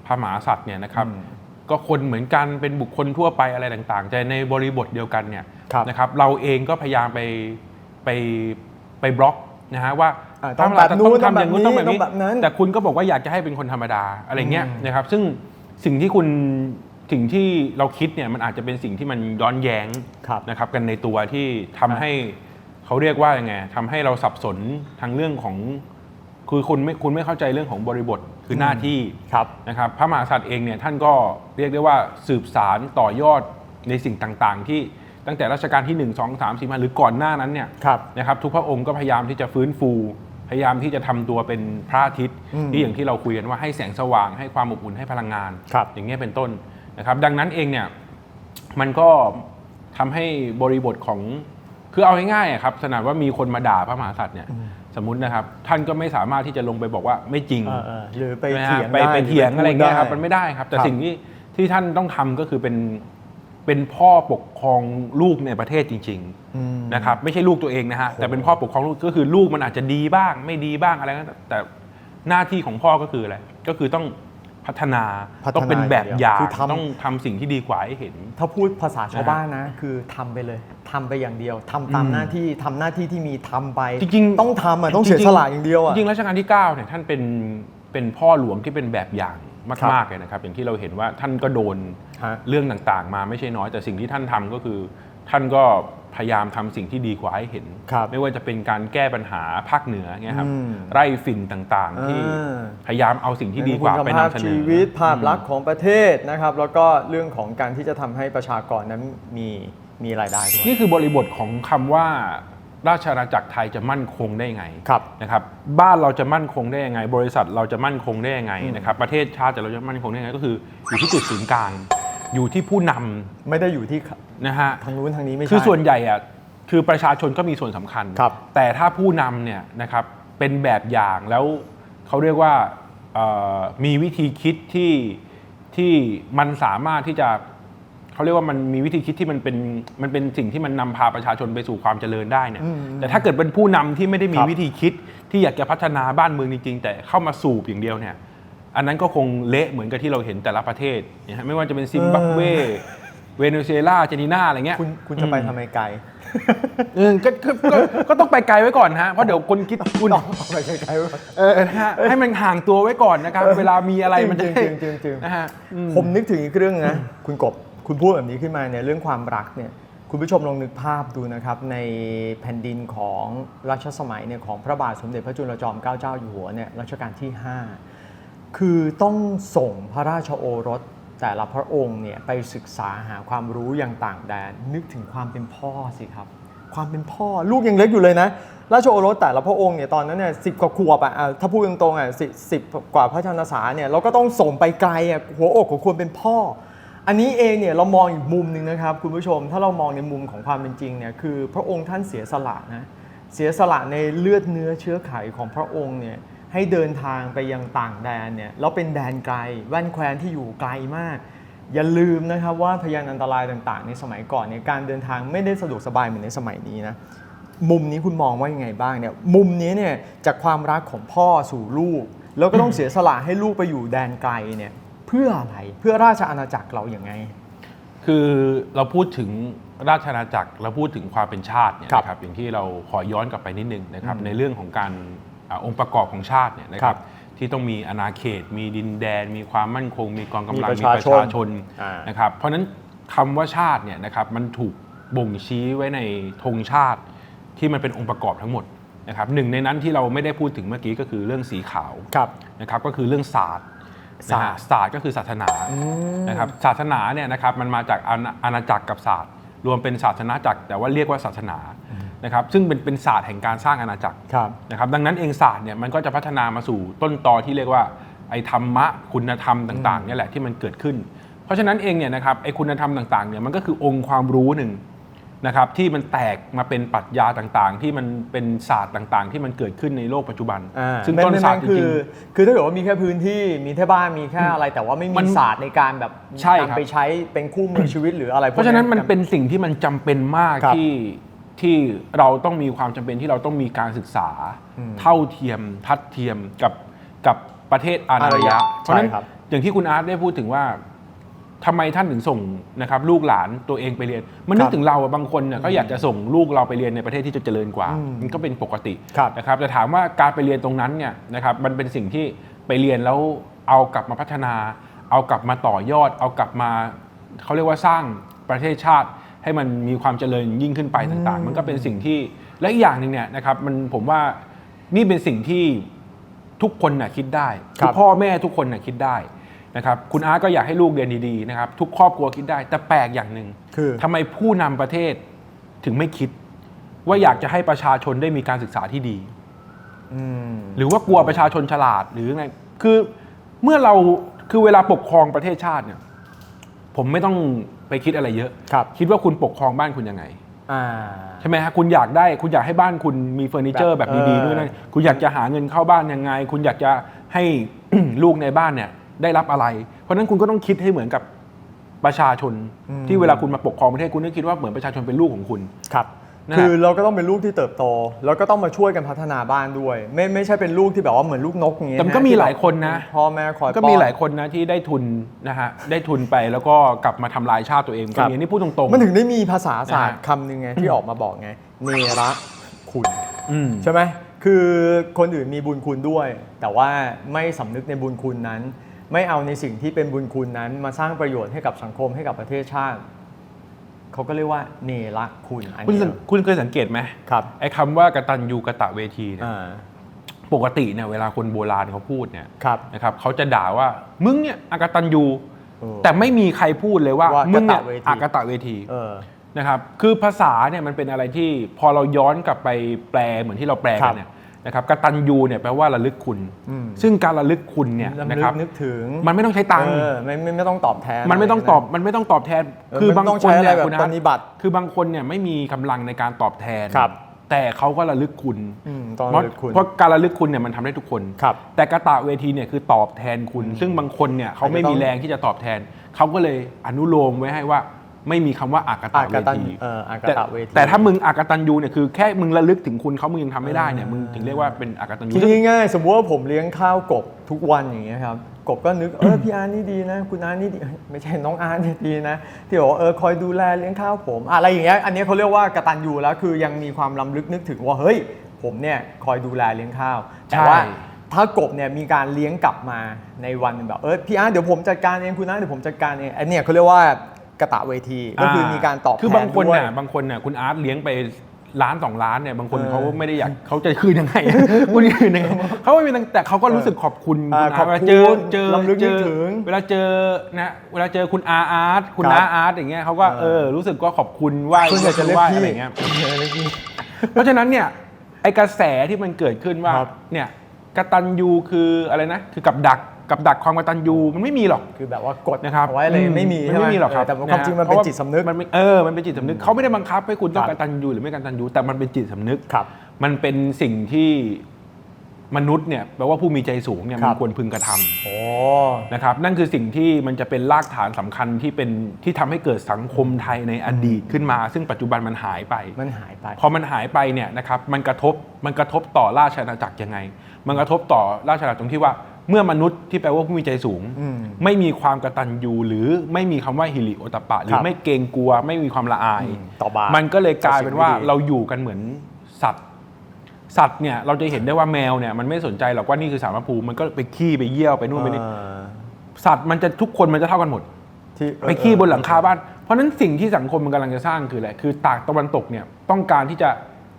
[SPEAKER 2] พระมหากษัตริย์เนี่ยนะครับ
[SPEAKER 1] อืม
[SPEAKER 2] ก็คนเหมือนกันเป็นบุคคลทั่วไปอะไรต่างๆแต่ในบริบทเดียวกันเนี่ย
[SPEAKER 1] ครับ
[SPEAKER 2] นะครับเราเองก็พยายามไปไปไปบล็อกนะฮะว่า
[SPEAKER 1] อ่าต้อง
[SPEAKER 2] พระมหากษัตริย์
[SPEAKER 1] แบบนู้น
[SPEAKER 2] ต้องทำอย่างนู้น
[SPEAKER 1] ต้
[SPEAKER 2] ต้
[SPEAKER 1] อ
[SPEAKER 2] องง
[SPEAKER 1] แบ
[SPEAKER 2] แบบบ
[SPEAKER 1] นี้
[SPEAKER 2] นี้
[SPEAKER 1] ต้องแบบนั้น
[SPEAKER 2] แต่คุณก็บอกว่าอยากจะให้เป็นคนธรรมดาอะไรเงี้ยนะครับ ซึ่งสิ่งที่คุณสิ่งที่เราคิดเนี่ยมันอาจจะเป็นสิ่งที่มันย้อนแย้ง
[SPEAKER 1] ครับ
[SPEAKER 2] นะครับกันในตัวที่ทำให้เขาเรียกว่ายังไงทำให้เราสับสนทางเรื่องของ คือคุณไม่คุณไม่เข้าใจเรื่องของบริบท คือหน้าที่
[SPEAKER 1] ครับ
[SPEAKER 2] นะครับพระมหากษัตริย์เองเนี่ยท่านก็เรียกได้ว่าสืบสารต่อยอดในสิ่งต่างๆ ที่ตั้งแต่รัชกาลที่ 1 2 3 4มาหรือก่อนหน้านั้นเนี่ย
[SPEAKER 1] ครับ
[SPEAKER 2] นะครับทุกพระองค์ก็พยายามที่จะฟื้นฟู พยายามที่จะทำตัวเป็นพระอาทิตย์
[SPEAKER 1] อืม
[SPEAKER 2] ที่อย่างที่เราคุยกันว่าให้แสงสว่างให้ความอบอุ่นให้พลังงาน
[SPEAKER 1] ครับ
[SPEAKER 2] อย่างเงี้ยเป็นต้นนะครับดังนั้นเองเนี่ยมันก็ทำให้บริบทของคือเอาง่ายๆอะครับขนาดว่ามีคนมาด่าพระมหากษัตริย์เนี่ย สมมตินะครับ ท่านก็ไม่สามารถที่จะลงไปบอกว่าไม่จริง
[SPEAKER 1] เออเออหรือไป
[SPEAKER 2] ใช่ไหมฮะ
[SPEAKER 1] เถียง
[SPEAKER 2] ไป
[SPEAKER 1] ได้
[SPEAKER 2] ไปเถียง
[SPEAKER 1] ห
[SPEAKER 2] อะไรเงี้ยครับ
[SPEAKER 1] พูดด้
[SPEAKER 2] มันไม่ได้ครับ แต่
[SPEAKER 1] ครับ
[SPEAKER 2] สิ่งที่ที่ท่านต้องทำก็คือเป็นเป็นพ่อปกครองลูกในประเทศจริง
[SPEAKER 1] อืม
[SPEAKER 2] ๆ นะครับ ไม่ใช่ลูกตัวเองนะฮะแต่เป็นพ่อปกครองลูกก็คือลูกมันอาจจะดีบ้าง ไม่ดีบ้างอะไรก็แต่แต่หน้าที่ของพ่อก็คืออะไรก็คือต้อง พัฒนา
[SPEAKER 1] พัฒนา
[SPEAKER 2] ต้องเป็นแบบอย่าง
[SPEAKER 1] คือทำ
[SPEAKER 2] ต้องทำสิ่งที่ดีกว่าให้เห็น
[SPEAKER 1] ถ้าพูดภาษาชาวบ้านนะ คือทำไปเลยทำไปอย่างเดียวทำตาม
[SPEAKER 2] อืม
[SPEAKER 1] หน้าที่ทำหน้าที่ที่มีทำไป
[SPEAKER 2] จริงๆ
[SPEAKER 1] ต้องทำอะต้องเสีย
[SPEAKER 2] จริงๆ
[SPEAKER 1] สละอย่างเดียวอะ
[SPEAKER 2] จริงๆรัชกาลที่ 9 เนี่ยท่านเป็นเป็นพ่อหลวงที่เป็นแบบอย่าง
[SPEAKER 1] ครับ
[SPEAKER 2] มากๆเลยนะครับ อย่างที่เราเห็นว่าท่านก็โดน
[SPEAKER 1] ฮะ
[SPEAKER 2] เรื่องต่างๆ มาไม่ใช่น้อยแต่สิ่งที่ท่านทำก็คือ ท่านก็ พยายามทำสิ่งที่ดีกว่าให้เห็น
[SPEAKER 1] ครับ
[SPEAKER 2] ไม่ว่าจะเป็นการแก้ปัญหาภาคเหนือเนี่ยครับ
[SPEAKER 1] อืม
[SPEAKER 2] ไร่ฝิ่นต่างๆ ที่
[SPEAKER 1] อ่า
[SPEAKER 2] พยายามเอาสิ่งที่ดีกว่า
[SPEAKER 1] คุณ
[SPEAKER 2] ไป
[SPEAKER 1] ภาพ
[SPEAKER 2] นำเสน
[SPEAKER 1] ชี
[SPEAKER 2] อ
[SPEAKER 1] วิตภาพลักษณ์ของประเทศนะครับ แล้วก็เรื่องของการที่จะทำให้ประชากรนั้นมีมีรายได้ด้วย
[SPEAKER 2] นี่คือบริบทของคำว่าราชอาณาจักรไทยจะมั่นคงได้ไง
[SPEAKER 1] ครับ
[SPEAKER 2] นะครับ บ้านเราจะมั่นคงได้ยังไง บริษัทเราจะมั่นคงได้ยังไงนะครับ ประเทศชาติเราจะมั่นคงได้ยังไงก็คืออยู่ที่จุดศูนย์กลาง อยู่ที่ผู้นำ
[SPEAKER 1] ไม่ได้อยู่ที่
[SPEAKER 2] นะฮะ
[SPEAKER 1] ทางนู้นทางนี้ไม่ใช่
[SPEAKER 2] คือส่วนใหญ่อะคือประชาชนก็มีส่วนสำคัญ
[SPEAKER 1] ครับ
[SPEAKER 2] แต่ถ้าผู้นำเนี่ยนะครับเป็นแบบอย่างแล้วเขาเรียกว่าเอ่อมีวิธีคิดที่ที่มันสามารถที่จะเขาเรียกว่ามันมีวิธีคิดที่มันเป็นมันเป็นสิ่งที่มันนำพาประชาชนไปสู่ความเจริญได้เนี่ย
[SPEAKER 1] อืม
[SPEAKER 2] แต่ถ้าเกิดเป็นผู้นำที่ไม่ได้มี
[SPEAKER 1] ครับ
[SPEAKER 2] วิธีคิดที่อยากจะพัฒนาบ้านเมืองจริงๆ แต่เข้ามาสูบอย่างเดียวเนี่ย อันนั้นก็คงเละเหมือนกับที่เราเห็นแต่ละประเทศนะฮะไม่ว่าจะเป็นซิมบับเว เวเนซุเอลาอาร์เจนตินาอะไรเงี้ย
[SPEAKER 1] คุณคุณจะไปทำไมไกล
[SPEAKER 2] เออก็ก็ก็ก็ต้องไปไกลไว้ก่อนฮะเพราะเดี๋ยวคนคิดคุณ
[SPEAKER 1] ต้องเอาไปไกลๆไว้ก่อน
[SPEAKER 2] เออนะฮะให้มันห่างตัวไว้ก่อนนะครับ เวลามีอะไรมันจะ
[SPEAKER 1] จริงๆจริงๆจริงๆ
[SPEAKER 2] นะฮะอืม
[SPEAKER 1] ผมนึกถึงอีกเรื่องนะ คุณกบคุณพูดแบบนี้ขึ้นมาเนี่ยเรื่องความรักเนี่ยคุณผู้ชมลองนึกภาพดูนะครับ ในแผ่นดินของรัชสมัยเนี่ยของพระบาทสมเด็จพระจุลจอมเกล้าเจ้าอยู่หัวเนี่ยรัชกาลที่ 5 คือต้องส่งพระราชโอรส แต่ละพระองค์เนี่ยไปศึกษาหาความรู้อย่างต่างแดน นึกถึงความเป็นพ่อสิครับ ความเป็นพ่อลูกยังเล็กอยู่เลยนะราชโอรสแต่ละพระองค์เนี่ยตอนนั้นเนี่ยสิบกว่าขวบอะ่ะถ้าพูดตรงๆอะสิสิบกว่าพระชนษาเนี่ยเราก็ต้องส่งไปไกลอะหัวอกของควรเป็นพ่อ อันนี้เองเนี่ยเรามองอีกมุมหนึ่งนะครับคุณผู้ชมถ้าเรามองในมุมของความเป็นจริงเนี่ยคือพระองค์ท่านเสียสละนะเสียสละในเลือดเนื้อเชื้อไขของพระองค์เนี่ย ให้เดินทางไปยังต่างแดนเนี่ยแล้วเป็นแดนไกลแว่นแคว้นที่อยู่ไกลมาก อย่าลืมนะครับว่าพยานอันตรายต่างๆ ในสมัยก่อนเนี่ยการเดินทางไม่ได้สะดวกสบายเหมือนในสมัยนี้นะมุมนี้คุณมองว่ายังไงบ้างเนี่ยมุมนี้เนี่ยจากความรักของพ่อสู่ลูก แล้วก็ต้องเสียสละให้ลูกไปอยู่แดนไกลเนี่ยเพื่ออะไรเพื่อราชอาณาจักรเราอย่างไง
[SPEAKER 2] คือเราพูดถึงราชอาณาจักรเราพูดถึงความเป็นชาติเนี่ย
[SPEAKER 1] ครับ
[SPEAKER 2] นะครับอย่างที่เราขอย้อนกลับไปนิดนึงนะครับ
[SPEAKER 1] อืม
[SPEAKER 2] ในเรื่องของการ อาองค์ประกอบของชาติเนี่ยนะค
[SPEAKER 1] ครั
[SPEAKER 2] รับบที่ต้องมีอาณาเขต มีดินแดน มีความมั่นคง มีกองกำลัง
[SPEAKER 1] มี
[SPEAKER 2] มี
[SPEAKER 1] ป
[SPEAKER 2] ประระ
[SPEAKER 1] ชาชน
[SPEAKER 2] ชาชน
[SPEAKER 1] อ่าน
[SPEAKER 2] นะครับเพราะฉะนั้นคำว่าชาติเนี่ยนะครับมันถูกบ่งชี้ไว้ในธงชาติที่มันเป็นองค์ประกอบทั้งหมดนะครับหนึ่งในนั้นที่เราไม่ได้พูดถึงเมื่อกี้ก็คือเรื่องสีขาว
[SPEAKER 1] ครับ
[SPEAKER 2] นะครับก็คือเรื่องศาสตร์นะ
[SPEAKER 1] ศาส
[SPEAKER 2] ฮะ
[SPEAKER 1] ตร์
[SPEAKER 2] ศาสตร์ก็คือศาสนานะครับศาสนาเนี่ยนะครับมันมาจากอาณาอาณาจักรกับศาสตร์ รวมเป็นศาสนาจักรแต่ว่าเรียกว่าศาสนา นะครับซึ่งเป็นเป็นศาสตร์แห่งการสร้างอาณาจักร
[SPEAKER 1] ครับ
[SPEAKER 2] นะครับดังนั้นเองศาสตร์เนี่ยมันก็จะพัฒนามาสู่ต้นตอที่เรียกว่าไอ้ธรรมะคุณธรรมต่างๆเนี่ยแหละที่มันเกิดขึ้น เพราะฉะนั้นเองเนี่ยนะครับไอ้คุณธรรมต่างๆเนี่ยมันก็คือองค์ความรู้หนึ่งนะครับที่มันแตกมาเป็นปรัชญาต่างๆ ที่มันเป็นศาสตร์ต่างๆ ที่มันเกิดขึ้นในโลกปัจจุบัน
[SPEAKER 1] อ่า
[SPEAKER 2] ซึ่ง
[SPEAKER 1] ไม่
[SPEAKER 2] ต้น
[SPEAKER 1] ไม่
[SPEAKER 2] ศาสตร์จ
[SPEAKER 1] คื
[SPEAKER 2] ริ
[SPEAKER 1] องคือถ้าเกิดว่ามีแค่พื้นที่มีแค่บ้านมีแค่อะไร แต่ว่าไม่
[SPEAKER 2] มั
[SPEAKER 1] มี
[SPEAKER 2] น
[SPEAKER 1] ศาสตร์ในการแบบ
[SPEAKER 2] ใช่ครับ
[SPEAKER 1] นำไปใช้เป็นคู่มือชีวิตหรืออะไรพวก
[SPEAKER 2] เพราะฉะนั้นมัน
[SPEAKER 1] ย
[SPEAKER 2] เป็นสิ่งที่มันจำเป็นมาก
[SPEAKER 1] ครับ
[SPEAKER 2] ที่ ที่เราต้องมีความจำเป็นที่เราต้องมีการศึกษา
[SPEAKER 1] อืม
[SPEAKER 2] เท่าเทียมทัดเทียมกับกับประเทศอาร
[SPEAKER 1] อาร
[SPEAKER 2] ยะ
[SPEAKER 1] ยะ
[SPEAKER 2] เพราะฉะนั้น
[SPEAKER 1] ใช่ครับ
[SPEAKER 2] อย่างที่คุณอาร์ตได้พูดถึงว่าทำไมท่านถึงส่งนะครับ ลูกหลานตัวเองไปเรียน มันนึกถึงเราอะบางคนเนี่ยก็อยากจะส่งลูกเราไปเรียนในประเทศที่จะเจริญกว่า
[SPEAKER 1] อืม
[SPEAKER 2] มันก็เป็นปกติ
[SPEAKER 1] ครับ
[SPEAKER 2] นะครับแต่ถามว่าการไปเรียนตรงนั้นเนี่ยนะครับ มันเป็นสิ่งที่ไปเรียนแล้วเอากลับมาพัฒนา เอากลับมาต่อยอด เอากลับมาเขาเรียกว่าสร้างประเทศชาติ ให้มันมีความเจริญยิ่งขึ้นไปต่างๆ มันก็เป็นสิ่งที่และอีกอย่างหนึ่งเนี่ยนะครับมันผมว่านี่เป็นสิ่งที่ทุกคนน่ะคิดได้
[SPEAKER 1] ครับ
[SPEAKER 2] ทุกพ่อแม่ทุกคนน่ะคิดได้นะครับคุณอาร์ตก็อยากให้ลูกเรียนดีๆนะครับทุกครอบครัวคิดได้ แต่แปลกอย่างหนึ่ง
[SPEAKER 1] คือ
[SPEAKER 2] ทำไมผู้นำประเทศถึงไม่คิด ว่าอยากจะให้ประชาชนได้มีการศึกษาที่ดี
[SPEAKER 1] อืม
[SPEAKER 2] หรือว่ากลัวประชาชนฉลาดหรือไงคือเมื่อเราคือเวลาปกครองประเทศชาติเนี่ย ผมไม่ต้องไปคิดอะไรเยอะ
[SPEAKER 1] ครับ
[SPEAKER 2] คิดว่าคุณปกครองบ้านคุณยังไง
[SPEAKER 1] อ่า
[SPEAKER 2] ใช่ไหมฮะคุณอยากได้คุณอยากให้บ้านคุณมีเฟอร์นิเจอร์
[SPEAKER 1] แบ
[SPEAKER 2] แบบบดีๆ
[SPEAKER 1] เออ
[SPEAKER 2] ด้วยนะคุณอยากจะหาเงินเข้าบ้านยังไง คุณอยากจะให้ ลูกในบ้านเนี่ยได้รับอะไร เพราะฉะนั้นคุณก็ต้องคิดให้เหมือนกับประชาชนที่เวลาคุณมาปกครองประเทศคุณต้องคิดว่าเหมือนประชาชนเป็นลูกของคุณ
[SPEAKER 1] ครับ
[SPEAKER 2] นั่นแหละ
[SPEAKER 1] คือเราก็ต้องเป็นลูกที่เติบโต แล้วก็ต้องมาช่วยกันพัฒนาบ้านด้วย ไม่ไม่ใช่เป็นลูกที่แบบว่าเหมือนลูกนกอย่างเงี้ย
[SPEAKER 2] แต่มันก็ะมี
[SPEAKER 1] ที่
[SPEAKER 2] หลายคนนะ
[SPEAKER 1] พ่อแม่คอย
[SPEAKER 2] ก็
[SPEAKER 1] ป้อน
[SPEAKER 2] มีหลายคนนะที่ได้ทุนนะฮะได้ทุนไปแล้วก็กลับมาทำลายชาติตัวเอง
[SPEAKER 1] ค
[SPEAKER 2] ก็
[SPEAKER 1] รับ
[SPEAKER 2] มีอันนี้พูดตรงๆ
[SPEAKER 1] มันถึงได้มีภาษาศาสตร์
[SPEAKER 2] นะฮะ
[SPEAKER 1] คำหนึ่งไงที่ออกมาบอกไงเนระคุณ
[SPEAKER 2] อืม
[SPEAKER 1] ใช่ไหมคือคนอื่นมีบุญคุณด้วย แต่ว่าไม่สำนึกในบุญคุณนั้น ไม่เอาในสิ่งที่เป็นบุญคุณนั้น มาสร้างประโยชน์ให้กับสังคมให้กับประเทศชาติ เขาก็เรียกว่าเนรคุณอัน
[SPEAKER 2] คุณ
[SPEAKER 1] นี้
[SPEAKER 2] สังคุณเคยสังเกตไหม
[SPEAKER 1] ครับ
[SPEAKER 2] ไอ้คำว่ากตัญญูกะตะเวทีเนี่ย
[SPEAKER 1] อ่า
[SPEAKER 2] ปกติเนี่ยเวลาคนโบราณเขาพูดเนี่ย
[SPEAKER 1] ครับ
[SPEAKER 2] นะครับเขาจะด่าว่ามึงเนี่ยอากตัญญู
[SPEAKER 1] เออ
[SPEAKER 2] แต่ไม่มีใครพูดเลยว่า
[SPEAKER 1] ว่าก
[SPEAKER 2] มึงเนี่ย
[SPEAKER 1] กตเวที
[SPEAKER 2] อากตะเวที
[SPEAKER 1] เออ
[SPEAKER 2] นะครับ คือภาษาเนี่ยมันเป็นอะไรที่พอเราย้อนกลับไปแปลเหมือนที่เราแปล
[SPEAKER 1] ครั
[SPEAKER 2] กับนเนี่ย นะครับกตัญญูเนี่ยแปลว่าระลึกคุณ
[SPEAKER 1] อืม
[SPEAKER 2] ซึ่งการระลึกคุณเนี่ย
[SPEAKER 1] ลำ
[SPEAKER 2] นะ
[SPEAKER 1] ลึ
[SPEAKER 2] ครั
[SPEAKER 1] ก
[SPEAKER 2] บ
[SPEAKER 1] นึกถึง
[SPEAKER 2] มันไม่ต้องใช้ตังค์
[SPEAKER 1] เออไม่ไม่ไม่ต้องตอบแทน
[SPEAKER 2] มันไม่ต้องะ
[SPEAKER 1] ร
[SPEAKER 2] ตอบ
[SPEAKER 1] นะ
[SPEAKER 2] มันไม่ต้องตอบแทน
[SPEAKER 1] เออ
[SPEAKER 2] คือบาง
[SPEAKER 1] มันต้อง
[SPEAKER 2] คน
[SPEAKER 1] ใช้อะไร
[SPEAKER 2] เนี่ย
[SPEAKER 1] แบบ
[SPEAKER 2] คุณอาร์ต
[SPEAKER 1] ปฏิบัติ
[SPEAKER 2] คือบางคนเนี่ยไม่มีกำลังในการตอบแทน
[SPEAKER 1] ครับ
[SPEAKER 2] แต่เขาก็ระลึกคุณ
[SPEAKER 1] อืมต้อง
[SPEAKER 2] เพราะ
[SPEAKER 1] ระลึกคุณ
[SPEAKER 2] เพราะการระลึกคุณเนี่ยมันทำได้ทุกคน
[SPEAKER 1] ครับ
[SPEAKER 2] แต่กระตะเวทีเนี่ยคือตอบแทนคุณ ซึ่งบางคนเนี่ยเขาไม่มีแรงที่จะตอบแทนเขาก็เลยอนุโลมไว้ให้ว่า ไม่มีคำว่าอากาตะ
[SPEAKER 1] อากาตัน
[SPEAKER 2] เวที
[SPEAKER 1] เอ่ออากา
[SPEAKER 2] แต่
[SPEAKER 1] ตะเวที
[SPEAKER 2] แต่ถ้ามึงอากตันยูเนี่ยคือแค่มึงระลึกถึงคุณเขามึงยังทำไม่ได้เนี่ยมึงถึงเรียกว่าเป็นอากตันยู
[SPEAKER 1] คิดง่ายๆสมมติว่าผมเลี้ยงข้าวกบทุกวันอย่างเงี้ยครับกบก็นึกเออพี่อาร์ตนี่ดีนะ คุณอาร์ตนี่ดีเอ้ยไม่ใช่น้องอาร์ตนี่ดีนะที่บอกว่าเออคอยดูแลเลี้ยงข้าวผม อะไรอย่างเงี้ยอันนี้เขาเรียกว่ากตัญญูแล้วคือยังมีความล้ำลึกนึกถึงว่าเฮ้ย ผมเนี่ยคอยดูแลเลี้ยงข้าวแต่ว่าถ้ากบเนี่ยมีการเลี้ยงกลับมาในวันหนึ่งแบบเออพี่อาร์ตเดี๋ยวผมจัดการเองคุณอาร์ตเดี๋ยวผมจัดการเองอันเนี้ยเขาเรียกว่า กระตะเวทีก็คือมีการตอบแทน
[SPEAKER 2] คือบางคน
[SPEAKER 1] ด้วย
[SPEAKER 2] น่ะบางคนน่ะคุณอาร์ตเลี้ยงไปล้านสองล้านเนี่ยบางคน
[SPEAKER 1] เออ
[SPEAKER 2] เขาไม่ได้อยากเขาจะคืนยังไงคุณจะคืนยังไงเขาไม่มีตังค์แต่เขาก็รู้สึกขอบคุณ
[SPEAKER 1] อ่า
[SPEAKER 2] คุณอาร์ตเวลาเจอ
[SPEAKER 1] ขอบคุณ
[SPEAKER 2] เจอ
[SPEAKER 1] รำลึก
[SPEAKER 2] เจ
[SPEAKER 1] นึก
[SPEAKER 2] อ
[SPEAKER 1] ถึง
[SPEAKER 2] เวลาเจอนะเวลาเจอคุณอาอาร์ตคุณ
[SPEAKER 1] ครับ
[SPEAKER 2] น้าอาร์ตอย่างเงี้ยเขาก็
[SPEAKER 1] เอ
[SPEAKER 2] เอ
[SPEAKER 1] อ
[SPEAKER 2] อรู้สึกก็ขอบคุณไหว้
[SPEAKER 1] คุณอยากจะเรียก
[SPEAKER 2] ไหว้
[SPEAKER 1] พี่
[SPEAKER 2] อะไรเงี้ย
[SPEAKER 1] เออเรียกพี่
[SPEAKER 2] เพราะฉะนั้นเนี่ยไอกระแสที่มันเกิดขึ้นว่า
[SPEAKER 1] ครับ
[SPEAKER 2] เนี่ยกตัญญูคืออะไรนะ คือกับดัก กับดักความกตัญญูมันไม่มีหรอก
[SPEAKER 1] คือแบบว่ากด
[SPEAKER 2] นะครับ
[SPEAKER 1] เอาไว้เลยไม่มี
[SPEAKER 2] มัน
[SPEAKER 1] ใช่ไห
[SPEAKER 2] ไม่มีหรอกครับ
[SPEAKER 1] เแต่ความจริงมันเป็นจิตสำนึก
[SPEAKER 2] มันไม่เออมันเป็นจิตสำนึกเขาไม่ได้บังคับให้คุณต้อง
[SPEAKER 1] ค
[SPEAKER 2] ก
[SPEAKER 1] รับ
[SPEAKER 2] ตัญญูหรือไม่กตัญญูแต่มันเป็นจิตสำนึก
[SPEAKER 1] ครับ
[SPEAKER 2] มันเป็นสิ่งที่มนุษย์เนี่ยแปลว่าผู้มีใจสูงเนี่ย
[SPEAKER 1] ครั
[SPEAKER 2] มั
[SPEAKER 1] บ
[SPEAKER 2] นควรพึงกระทำ
[SPEAKER 1] โอ้
[SPEAKER 2] นะครับนั่นคือสิ่งที่มันจะเป็นรากฐานสำคัญที่เป็นที่ทำให้เกิดสังคมไทยในอดีตขึ้นมา ซึ่งปัจจุบันมันหายไป
[SPEAKER 1] มันหายไป
[SPEAKER 2] พอมันหายไปเนี่ยนะครับมันกระทบมันกระทบต่อราชอาณาจักรยังไง มันกระทบต่อราชอาณาจักรตรงที่ว่า เมื่อมนุษย์ที่แปลว่าผู้มีใจสูง
[SPEAKER 1] อืม
[SPEAKER 2] ไม่มีความกตัญญูหรือไม่มีคำว่าฮิริโอตปปะ หรื
[SPEAKER 1] ครั
[SPEAKER 2] อบไม่เกรงกลัว ไม่มีความละอาย
[SPEAKER 1] อืมต่อบาป
[SPEAKER 2] มันก็เลยกลายเป็นว่า
[SPEAKER 1] ต่อสิ่งไม่ดี
[SPEAKER 2] เราอยู่กันเหมือนสัตว์ สัตว์เนี่ยเราจะเห็นได้ว่าแมวเนี่ยมันไม่สนใจหรอกว่านี่คือสารพระภูมิมันก็ไปขี้ไปเยี่ยวไปนู่นไปนี่
[SPEAKER 1] เออ
[SPEAKER 2] สัตว์มันจะทุกคนมันจะเท่ากันหมด
[SPEAKER 1] ที่เออ
[SPEAKER 2] ไปขี้บนหลังคาบ้าน เพราะฉะนั้นสิ่งที่สังคมมันกำลังจะสร้างคืออะไร คือตากตะวันตกเนี่ยต้องการที่จะ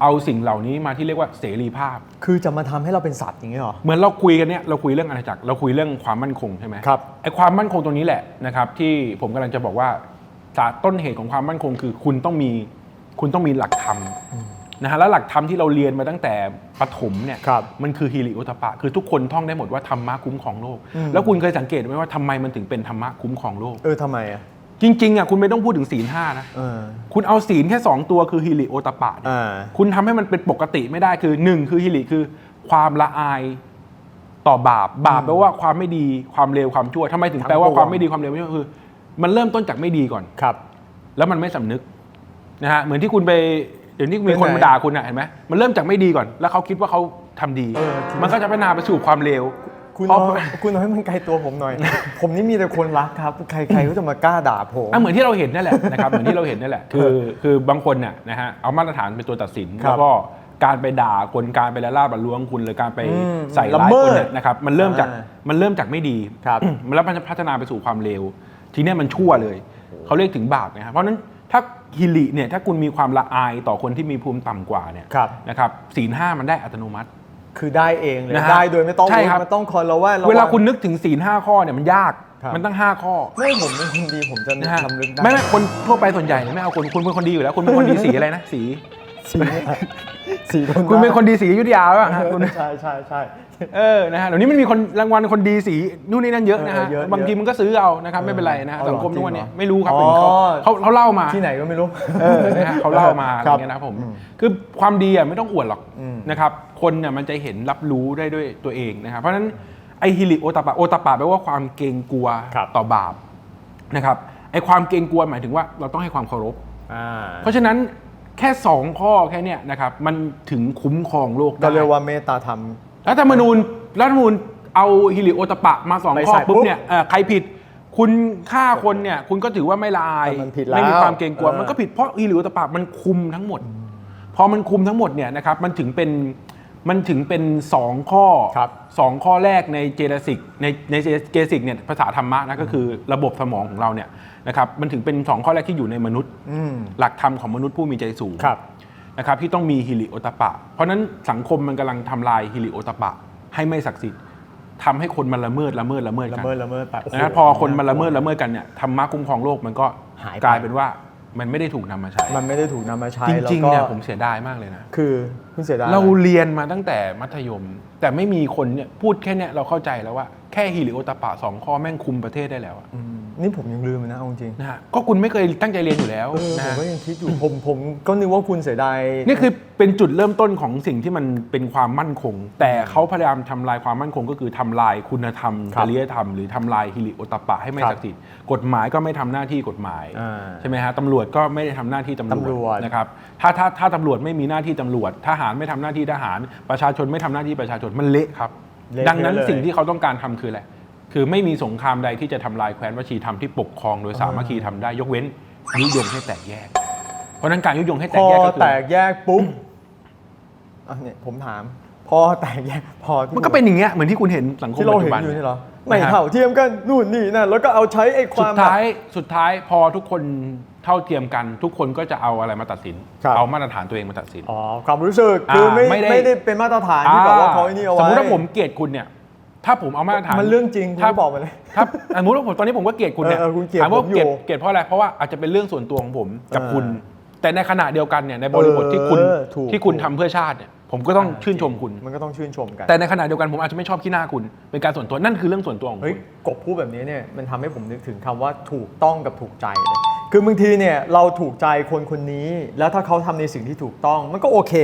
[SPEAKER 2] เอาสิ่งเหล่านี้มาที่เรียกว่าเสรีภาพ
[SPEAKER 1] คือจะมาทำให้เราเป็นสัตว์อย่างนี้เหรอ
[SPEAKER 2] เหมือนเราคุยกันเนี่ยเราคุยเรื่องอาณาจักรเราคุยเรื่องความมั่นคงใช่ไหม
[SPEAKER 1] ครับ
[SPEAKER 2] ไอ้ความมั่นคงตรงนี้แหละนะครับที่ผมกำลังจะบอกว่าสาต้นเหตุของความมั่นคงคือคุณต้องมีคุณต้องมีหลักธรรมนะฮะแล้วหลักธรรมที่เราเรียนมาตั้งแต่ประถมเนี่ย
[SPEAKER 1] ครับ
[SPEAKER 2] มันคือฮิริโอตปปะ คือทุกคนท่องได้หมดว่าธรรมะคุ้มครองโลก
[SPEAKER 1] อืม
[SPEAKER 2] แล้วคุณเคยสังเกตไหมว่าทำไมมันถึงเป็นธรรมะคุ้มครองโลก
[SPEAKER 1] เออทำไมอะ
[SPEAKER 2] จริงๆอะคุณไม่ต้องพูดถึงศีลห้านะ
[SPEAKER 1] เออ
[SPEAKER 2] คุณเอาศีลแค่ 2 ตัวคือฮิริโอตปปะเนี่ย
[SPEAKER 1] อ่า
[SPEAKER 2] คุณทำให้มันเป็นปกติไม่ได้คือ1คือฮิริคือความละอายต่อบาป บาปแปลว่าความไม่ดีความเลวความชั่วทำไมถึง
[SPEAKER 1] ทั้ง
[SPEAKER 2] แปลว่า
[SPEAKER 1] ปวง
[SPEAKER 2] ความไม่ดีความเลวไม่ชั่วคือ มันเริ่มต้นจากไม่ดีก่อน
[SPEAKER 1] ครับ
[SPEAKER 2] แล้วมันไม่สำนึกนะฮะเหมือนที่คุณไปเดี๋ยวนี้มีคน
[SPEAKER 1] เป็นไง
[SPEAKER 2] มาด่าคุณอะเห็นไหมมันเริ่มจากไม่ดีก่อน แล้วเขาคิดว่าเขาทำดี
[SPEAKER 1] เออคิด
[SPEAKER 2] มันก็จะพัฒนาไปสู่ความเลว
[SPEAKER 1] คุณ
[SPEAKER 2] เพราะ
[SPEAKER 1] เอาคุณเอาให้มันไกลตัวผมหน่อย ผมนี่มีแต่คนรักครับ ใครใครก็จะมากล้าด่าผม
[SPEAKER 2] อะเหมือนที่เราเห็นนั่นแหละนะครับเหมือนที่เราเห็นนั่นแหละคือคือบางคนน่ะนะฮะเอามาตรฐานเป็นตัวตัดสิน
[SPEAKER 1] ครับ
[SPEAKER 2] แล้วก็การไปด่าคนการไปละลาบละล้วงคุณหรือการไป
[SPEAKER 1] อืม
[SPEAKER 2] ใส่ร้าย
[SPEAKER 1] ละเมิ
[SPEAKER 2] คน
[SPEAKER 1] ด
[SPEAKER 2] เนี่ยนะครับมันเริ่มจาก
[SPEAKER 1] อ่า
[SPEAKER 2] มันเริ่มจากไม่ดี
[SPEAKER 1] ครับ
[SPEAKER 2] มันแล้วมันจะพัฒนาไปสู่ความเลวทีเนี้ยมันชั่วเลยเขาเรียกถึงบาปนะครับเพราะฉะนั้นถ้าฮิริเนี่ยถ้าคุณมีความละอายต่อคนที่มีภูมิต่ำกว่าเนี่ย
[SPEAKER 1] ครับ
[SPEAKER 2] นะครับศีลห้ามันได้อัตโนมัติ
[SPEAKER 1] คือได้เองเลย
[SPEAKER 2] นะฮะ
[SPEAKER 1] ได้โดยไม่ต้อง
[SPEAKER 2] ใช่ครับ
[SPEAKER 1] ไม่ต้องคอยระแวดระง
[SPEAKER 2] เวลาคุณนึกถึงศีลห้าข้อเนี่ยมันยาก
[SPEAKER 1] ครับ
[SPEAKER 2] มันตั้งห้าข้อ
[SPEAKER 1] ไม่ผมเป็นคนดีผมจะ
[SPEAKER 2] นะฮะ
[SPEAKER 1] ทำลึกได้
[SPEAKER 2] ไม่ไม่คนทั่วไปส่วนใหญ่ไม่เอาคนคุณเป็นคนดีอยู่แล้วคุณเป็นคนดีสีอะไรนะสี
[SPEAKER 1] สีสีคน
[SPEAKER 2] คุณเป็นคนดีสีอยุทธยาหรือเปล่าฮะคุณ
[SPEAKER 1] ใช่ใช่ใช่
[SPEAKER 2] เออนะฮะเดี๋ยวนี้มันมีคนรางวัลคนดีสีนู่นนี่นั่นเยอะนะฮะ
[SPEAKER 1] เออเยอะ
[SPEAKER 2] บางทีมันก็ซื้อเอานะครับไม่เป็นไรนะฮะ
[SPEAKER 1] เอาเหรอ
[SPEAKER 2] สังคมทุกวันเนี้
[SPEAKER 1] จริงเหรอ
[SPEAKER 2] ไม่รู้ครับ
[SPEAKER 1] อ๋อ
[SPEAKER 2] เห็นเขาเขาเขาเล่ามา
[SPEAKER 1] ที่ไหนก็ไม่รู้
[SPEAKER 2] เออนะฮะเขาเล่ามาอะไร
[SPEAKER 1] ครับ
[SPEAKER 2] เงี้ยนะครับผม
[SPEAKER 1] อืม
[SPEAKER 2] คือความดีอะไม่ต้องอวดหรอก
[SPEAKER 1] อืม
[SPEAKER 2] นะครับคนเนี่ยมันจะเห็นรับรู้ได้ด้วยตัวเองนะครับเพราะฉะนั้นไอฮิริโอตปะโอตปะแปลว่าความเกรงกลัว
[SPEAKER 1] ครับ
[SPEAKER 2] ต่อบาปนะครับไอความเกรงกลัวหมายถึงว่าเราต้องให้ความเคารพ
[SPEAKER 1] อ่า
[SPEAKER 2] เพราะฉะนั้นแค่ 2 ข้อแค่เนี้ยนะครับมันถึงคุ้มครองโลก
[SPEAKER 1] ก็
[SPEAKER 2] ได้
[SPEAKER 1] เรียกว่าเมตตาธรรม
[SPEAKER 2] รัฐธรรมนูญรัฐธรรมนูญเอาฮิริโอตปะมาสอง
[SPEAKER 1] ไป
[SPEAKER 2] ข้อ
[SPEAKER 1] ใส่ปุ๊
[SPEAKER 2] ปุ๊
[SPEAKER 1] บบ
[SPEAKER 2] เนี่ยเอ่อใครผิด คุณฆ่าคนเนี่ยคุณก็ถือว่าไม่ละอาย
[SPEAKER 1] แต่มันผิดแล้ว
[SPEAKER 2] ไม่มีความเกรงกลัว
[SPEAKER 1] เออ
[SPEAKER 2] มันก็ผิดเพราะฮิริโอตปะมันคุมทั้งหมด พอมันคุมทั้งหมดเนี่ยนะครับมันถึงเป็นมันถึงเป็นสองข้อ
[SPEAKER 1] ครับ
[SPEAKER 2] สองข้อแรกในเจตสิกในในเจตสิกเนี่ยภาษาธรรมะนะก็คือระบบสมองของเราเนี่ยนะครับมันถึงเป็นสองข้อแรกที่อยู่ในมนุษย์
[SPEAKER 1] อืม
[SPEAKER 2] หลักธรรมของมนุษย์ผู้มีใจสูง
[SPEAKER 1] ครับ
[SPEAKER 2] นะครับที่ต้องมีฮิริโอตปะ เพราะฉะนั้นสังคมมันกำลังทำลายฮิริโอตปะ ให้ไม่ศักดิ์สิทธิ์ทำให้คนมันละเมิดละเมิดละเมิด
[SPEAKER 1] ละ
[SPEAKER 2] กัน
[SPEAKER 1] เมิดละเมิดไปโโห
[SPEAKER 2] นะครับพอคนมันละเมิดละเมิดกันเนี่ยธรรมะคุ้มครองโลกมันก็
[SPEAKER 1] หายไป
[SPEAKER 2] กลายเป็นว่ามันไม่ได้ถูกนำมาใช้
[SPEAKER 1] มันไม่ได้ถูกนำมาใช้
[SPEAKER 2] จ
[SPEAKER 1] แล้ว
[SPEAKER 2] ริงๆ
[SPEAKER 1] ก็
[SPEAKER 2] เนี่ยผมเสียดายมากเลยนะ
[SPEAKER 1] คือคุณเสียดาย
[SPEAKER 2] เรา
[SPEAKER 1] อะไร
[SPEAKER 2] เรียนมาตั้งแต่มัธยม แต่ไม่มีคนเนี่ยพูดแค่เนี้ยเราเข้าใจแล้วว่าแค่ฮิริโอตปะสองข้อแม่งคุมประเทศได้แล้วอะ
[SPEAKER 1] อืม นี่ผมยังลืมเลยนะเอาจริง
[SPEAKER 2] นะฮะก็คุณไม่เคยตั้งใจเรียนอยู่แล้ว
[SPEAKER 1] เออ
[SPEAKER 2] นะ
[SPEAKER 1] ผม
[SPEAKER 2] ฮะ
[SPEAKER 1] ก็ยังคิดอยู่ ผมผมก็นึกว่าคุณเสียดาย
[SPEAKER 2] นี่คือเป็นจุดเริ่มต้นของสิ่งที่มันเป็นความมั่นคง แต่เขาพยายามทำลายความมั่นคงก็คือทำลายคุณธรรม
[SPEAKER 1] ครั
[SPEAKER 2] จ
[SPEAKER 1] บ
[SPEAKER 2] ริยธรรมหรือทำลายฮิริโอตปปะให้ไม่
[SPEAKER 1] ครับ
[SPEAKER 2] ศักดิ์สิทธิ์กฎหมายก็ไม่ทำหน้าที่กฎหมาย
[SPEAKER 1] อ่า
[SPEAKER 2] ใช่ไหมฮะตำรวจก็ไม่ได้ทำหน้าที่ตำ
[SPEAKER 1] ตำรวจ
[SPEAKER 2] นะครับถ้าถ้าถ้าตำรวจไม่มีหน้าที่ตำรวจ ทหารไม่ทำหน้าที่ทหาร ประชาชนไม่ทำหน้าที่ประชาชนมันเละครับ
[SPEAKER 1] เละ
[SPEAKER 2] ดังนั้น
[SPEAKER 1] เลย
[SPEAKER 2] สิ่งที่เขาต้องการทำคืออะไร คือไม่มีสงครามใดที่จะทำลายแคว้นวชีธรรมที่ปกครองโดยสามัคคีทำได้ยกเว้นยุยงให้แตกแยก เพราะฉะนั้นการยุยงให้แต
[SPEAKER 1] พ
[SPEAKER 2] ก
[SPEAKER 1] อ
[SPEAKER 2] แยกก็คือ
[SPEAKER 1] แตกแยกปุ๊บอะเนี่ยผมถาม พอแตกแยกพอที่
[SPEAKER 2] มันก็เป็นอย่างเงี้ยเหมือนที่คุณเห็นสังคม
[SPEAKER 1] ที่เรา
[SPEAKER 2] ปัจ
[SPEAKER 1] เห็
[SPEAKER 2] จุ
[SPEAKER 1] น
[SPEAKER 2] บัน
[SPEAKER 1] อยู่นี่เหรอ
[SPEAKER 2] นะ
[SPEAKER 1] ไม่
[SPEAKER 2] ฮะ
[SPEAKER 1] เท่าเทียมกันนู่นนี่นั่นแล้วก็เอาใช้ไอ้ค
[SPEAKER 2] สุ
[SPEAKER 1] วาม
[SPEAKER 2] ดท้ายสุดท้ายพอทุกคนเท่าเทียมกัน ทุกคนก็จะเอาอะไรมาตัดสิน
[SPEAKER 1] ครับ
[SPEAKER 2] เอามาตรฐานตัวเองมาตัดสิน
[SPEAKER 1] อ๋อความรู้สึกคือไม่
[SPEAKER 2] อ่าไม่ได้
[SPEAKER 1] ไม่ได้เป็นมาตรฐานที่แบบว่าเขาไอ้นี่เอาไว้
[SPEAKER 2] สมมติถ้าผมเกลียดคุณเนี่ย ถ้าผมเอามาตรฐาน
[SPEAKER 1] มันเรื่องจริงคุณ
[SPEAKER 2] ถ้า
[SPEAKER 1] ก็บอกมาเลย
[SPEAKER 2] ถ้าสมมติว่าผมตอนนี้ผมก็เกลียดคุณเนี่ย
[SPEAKER 1] เออเออคุณเกลียด
[SPEAKER 2] ถามว่า
[SPEAKER 1] ผมอยู่
[SPEAKER 2] เกลียดเกลียดเพราะอะไร เพราะว่าอาจจะเป็นเรื่องส่วนตัวของผมกับ
[SPEAKER 1] เออ
[SPEAKER 2] คุณ แต่ในขณะเดียวกันเนี่ยในบริบทที่คุณ
[SPEAKER 1] เออถูก
[SPEAKER 2] ที่คุณ
[SPEAKER 1] ถูก
[SPEAKER 2] ทำเพื่อชาติเนี่ยผมก็ต้องชื่นชมคุณ
[SPEAKER 1] มันก็ต้องชื่นชมกัน
[SPEAKER 2] แต่ในขณะเดียวกันผมอาจจะไม่ชอบขี้หน้าคุณ เป็นการส่วนตัวนั่นคือเรื่องส่วนตัวของ
[SPEAKER 1] เฮ้ย
[SPEAKER 2] คุณ
[SPEAKER 1] กบพูดแบบนี้เนี่ยมันทำให้ผมนึกถึงคำว่าถูกต้องกับถูกใจเลยคือบางทีเนี่ยเราถูกใจคนคนนี้ แล้วถ้าเขาทำในสิ่งที่ถูกต้องมันก็โอเค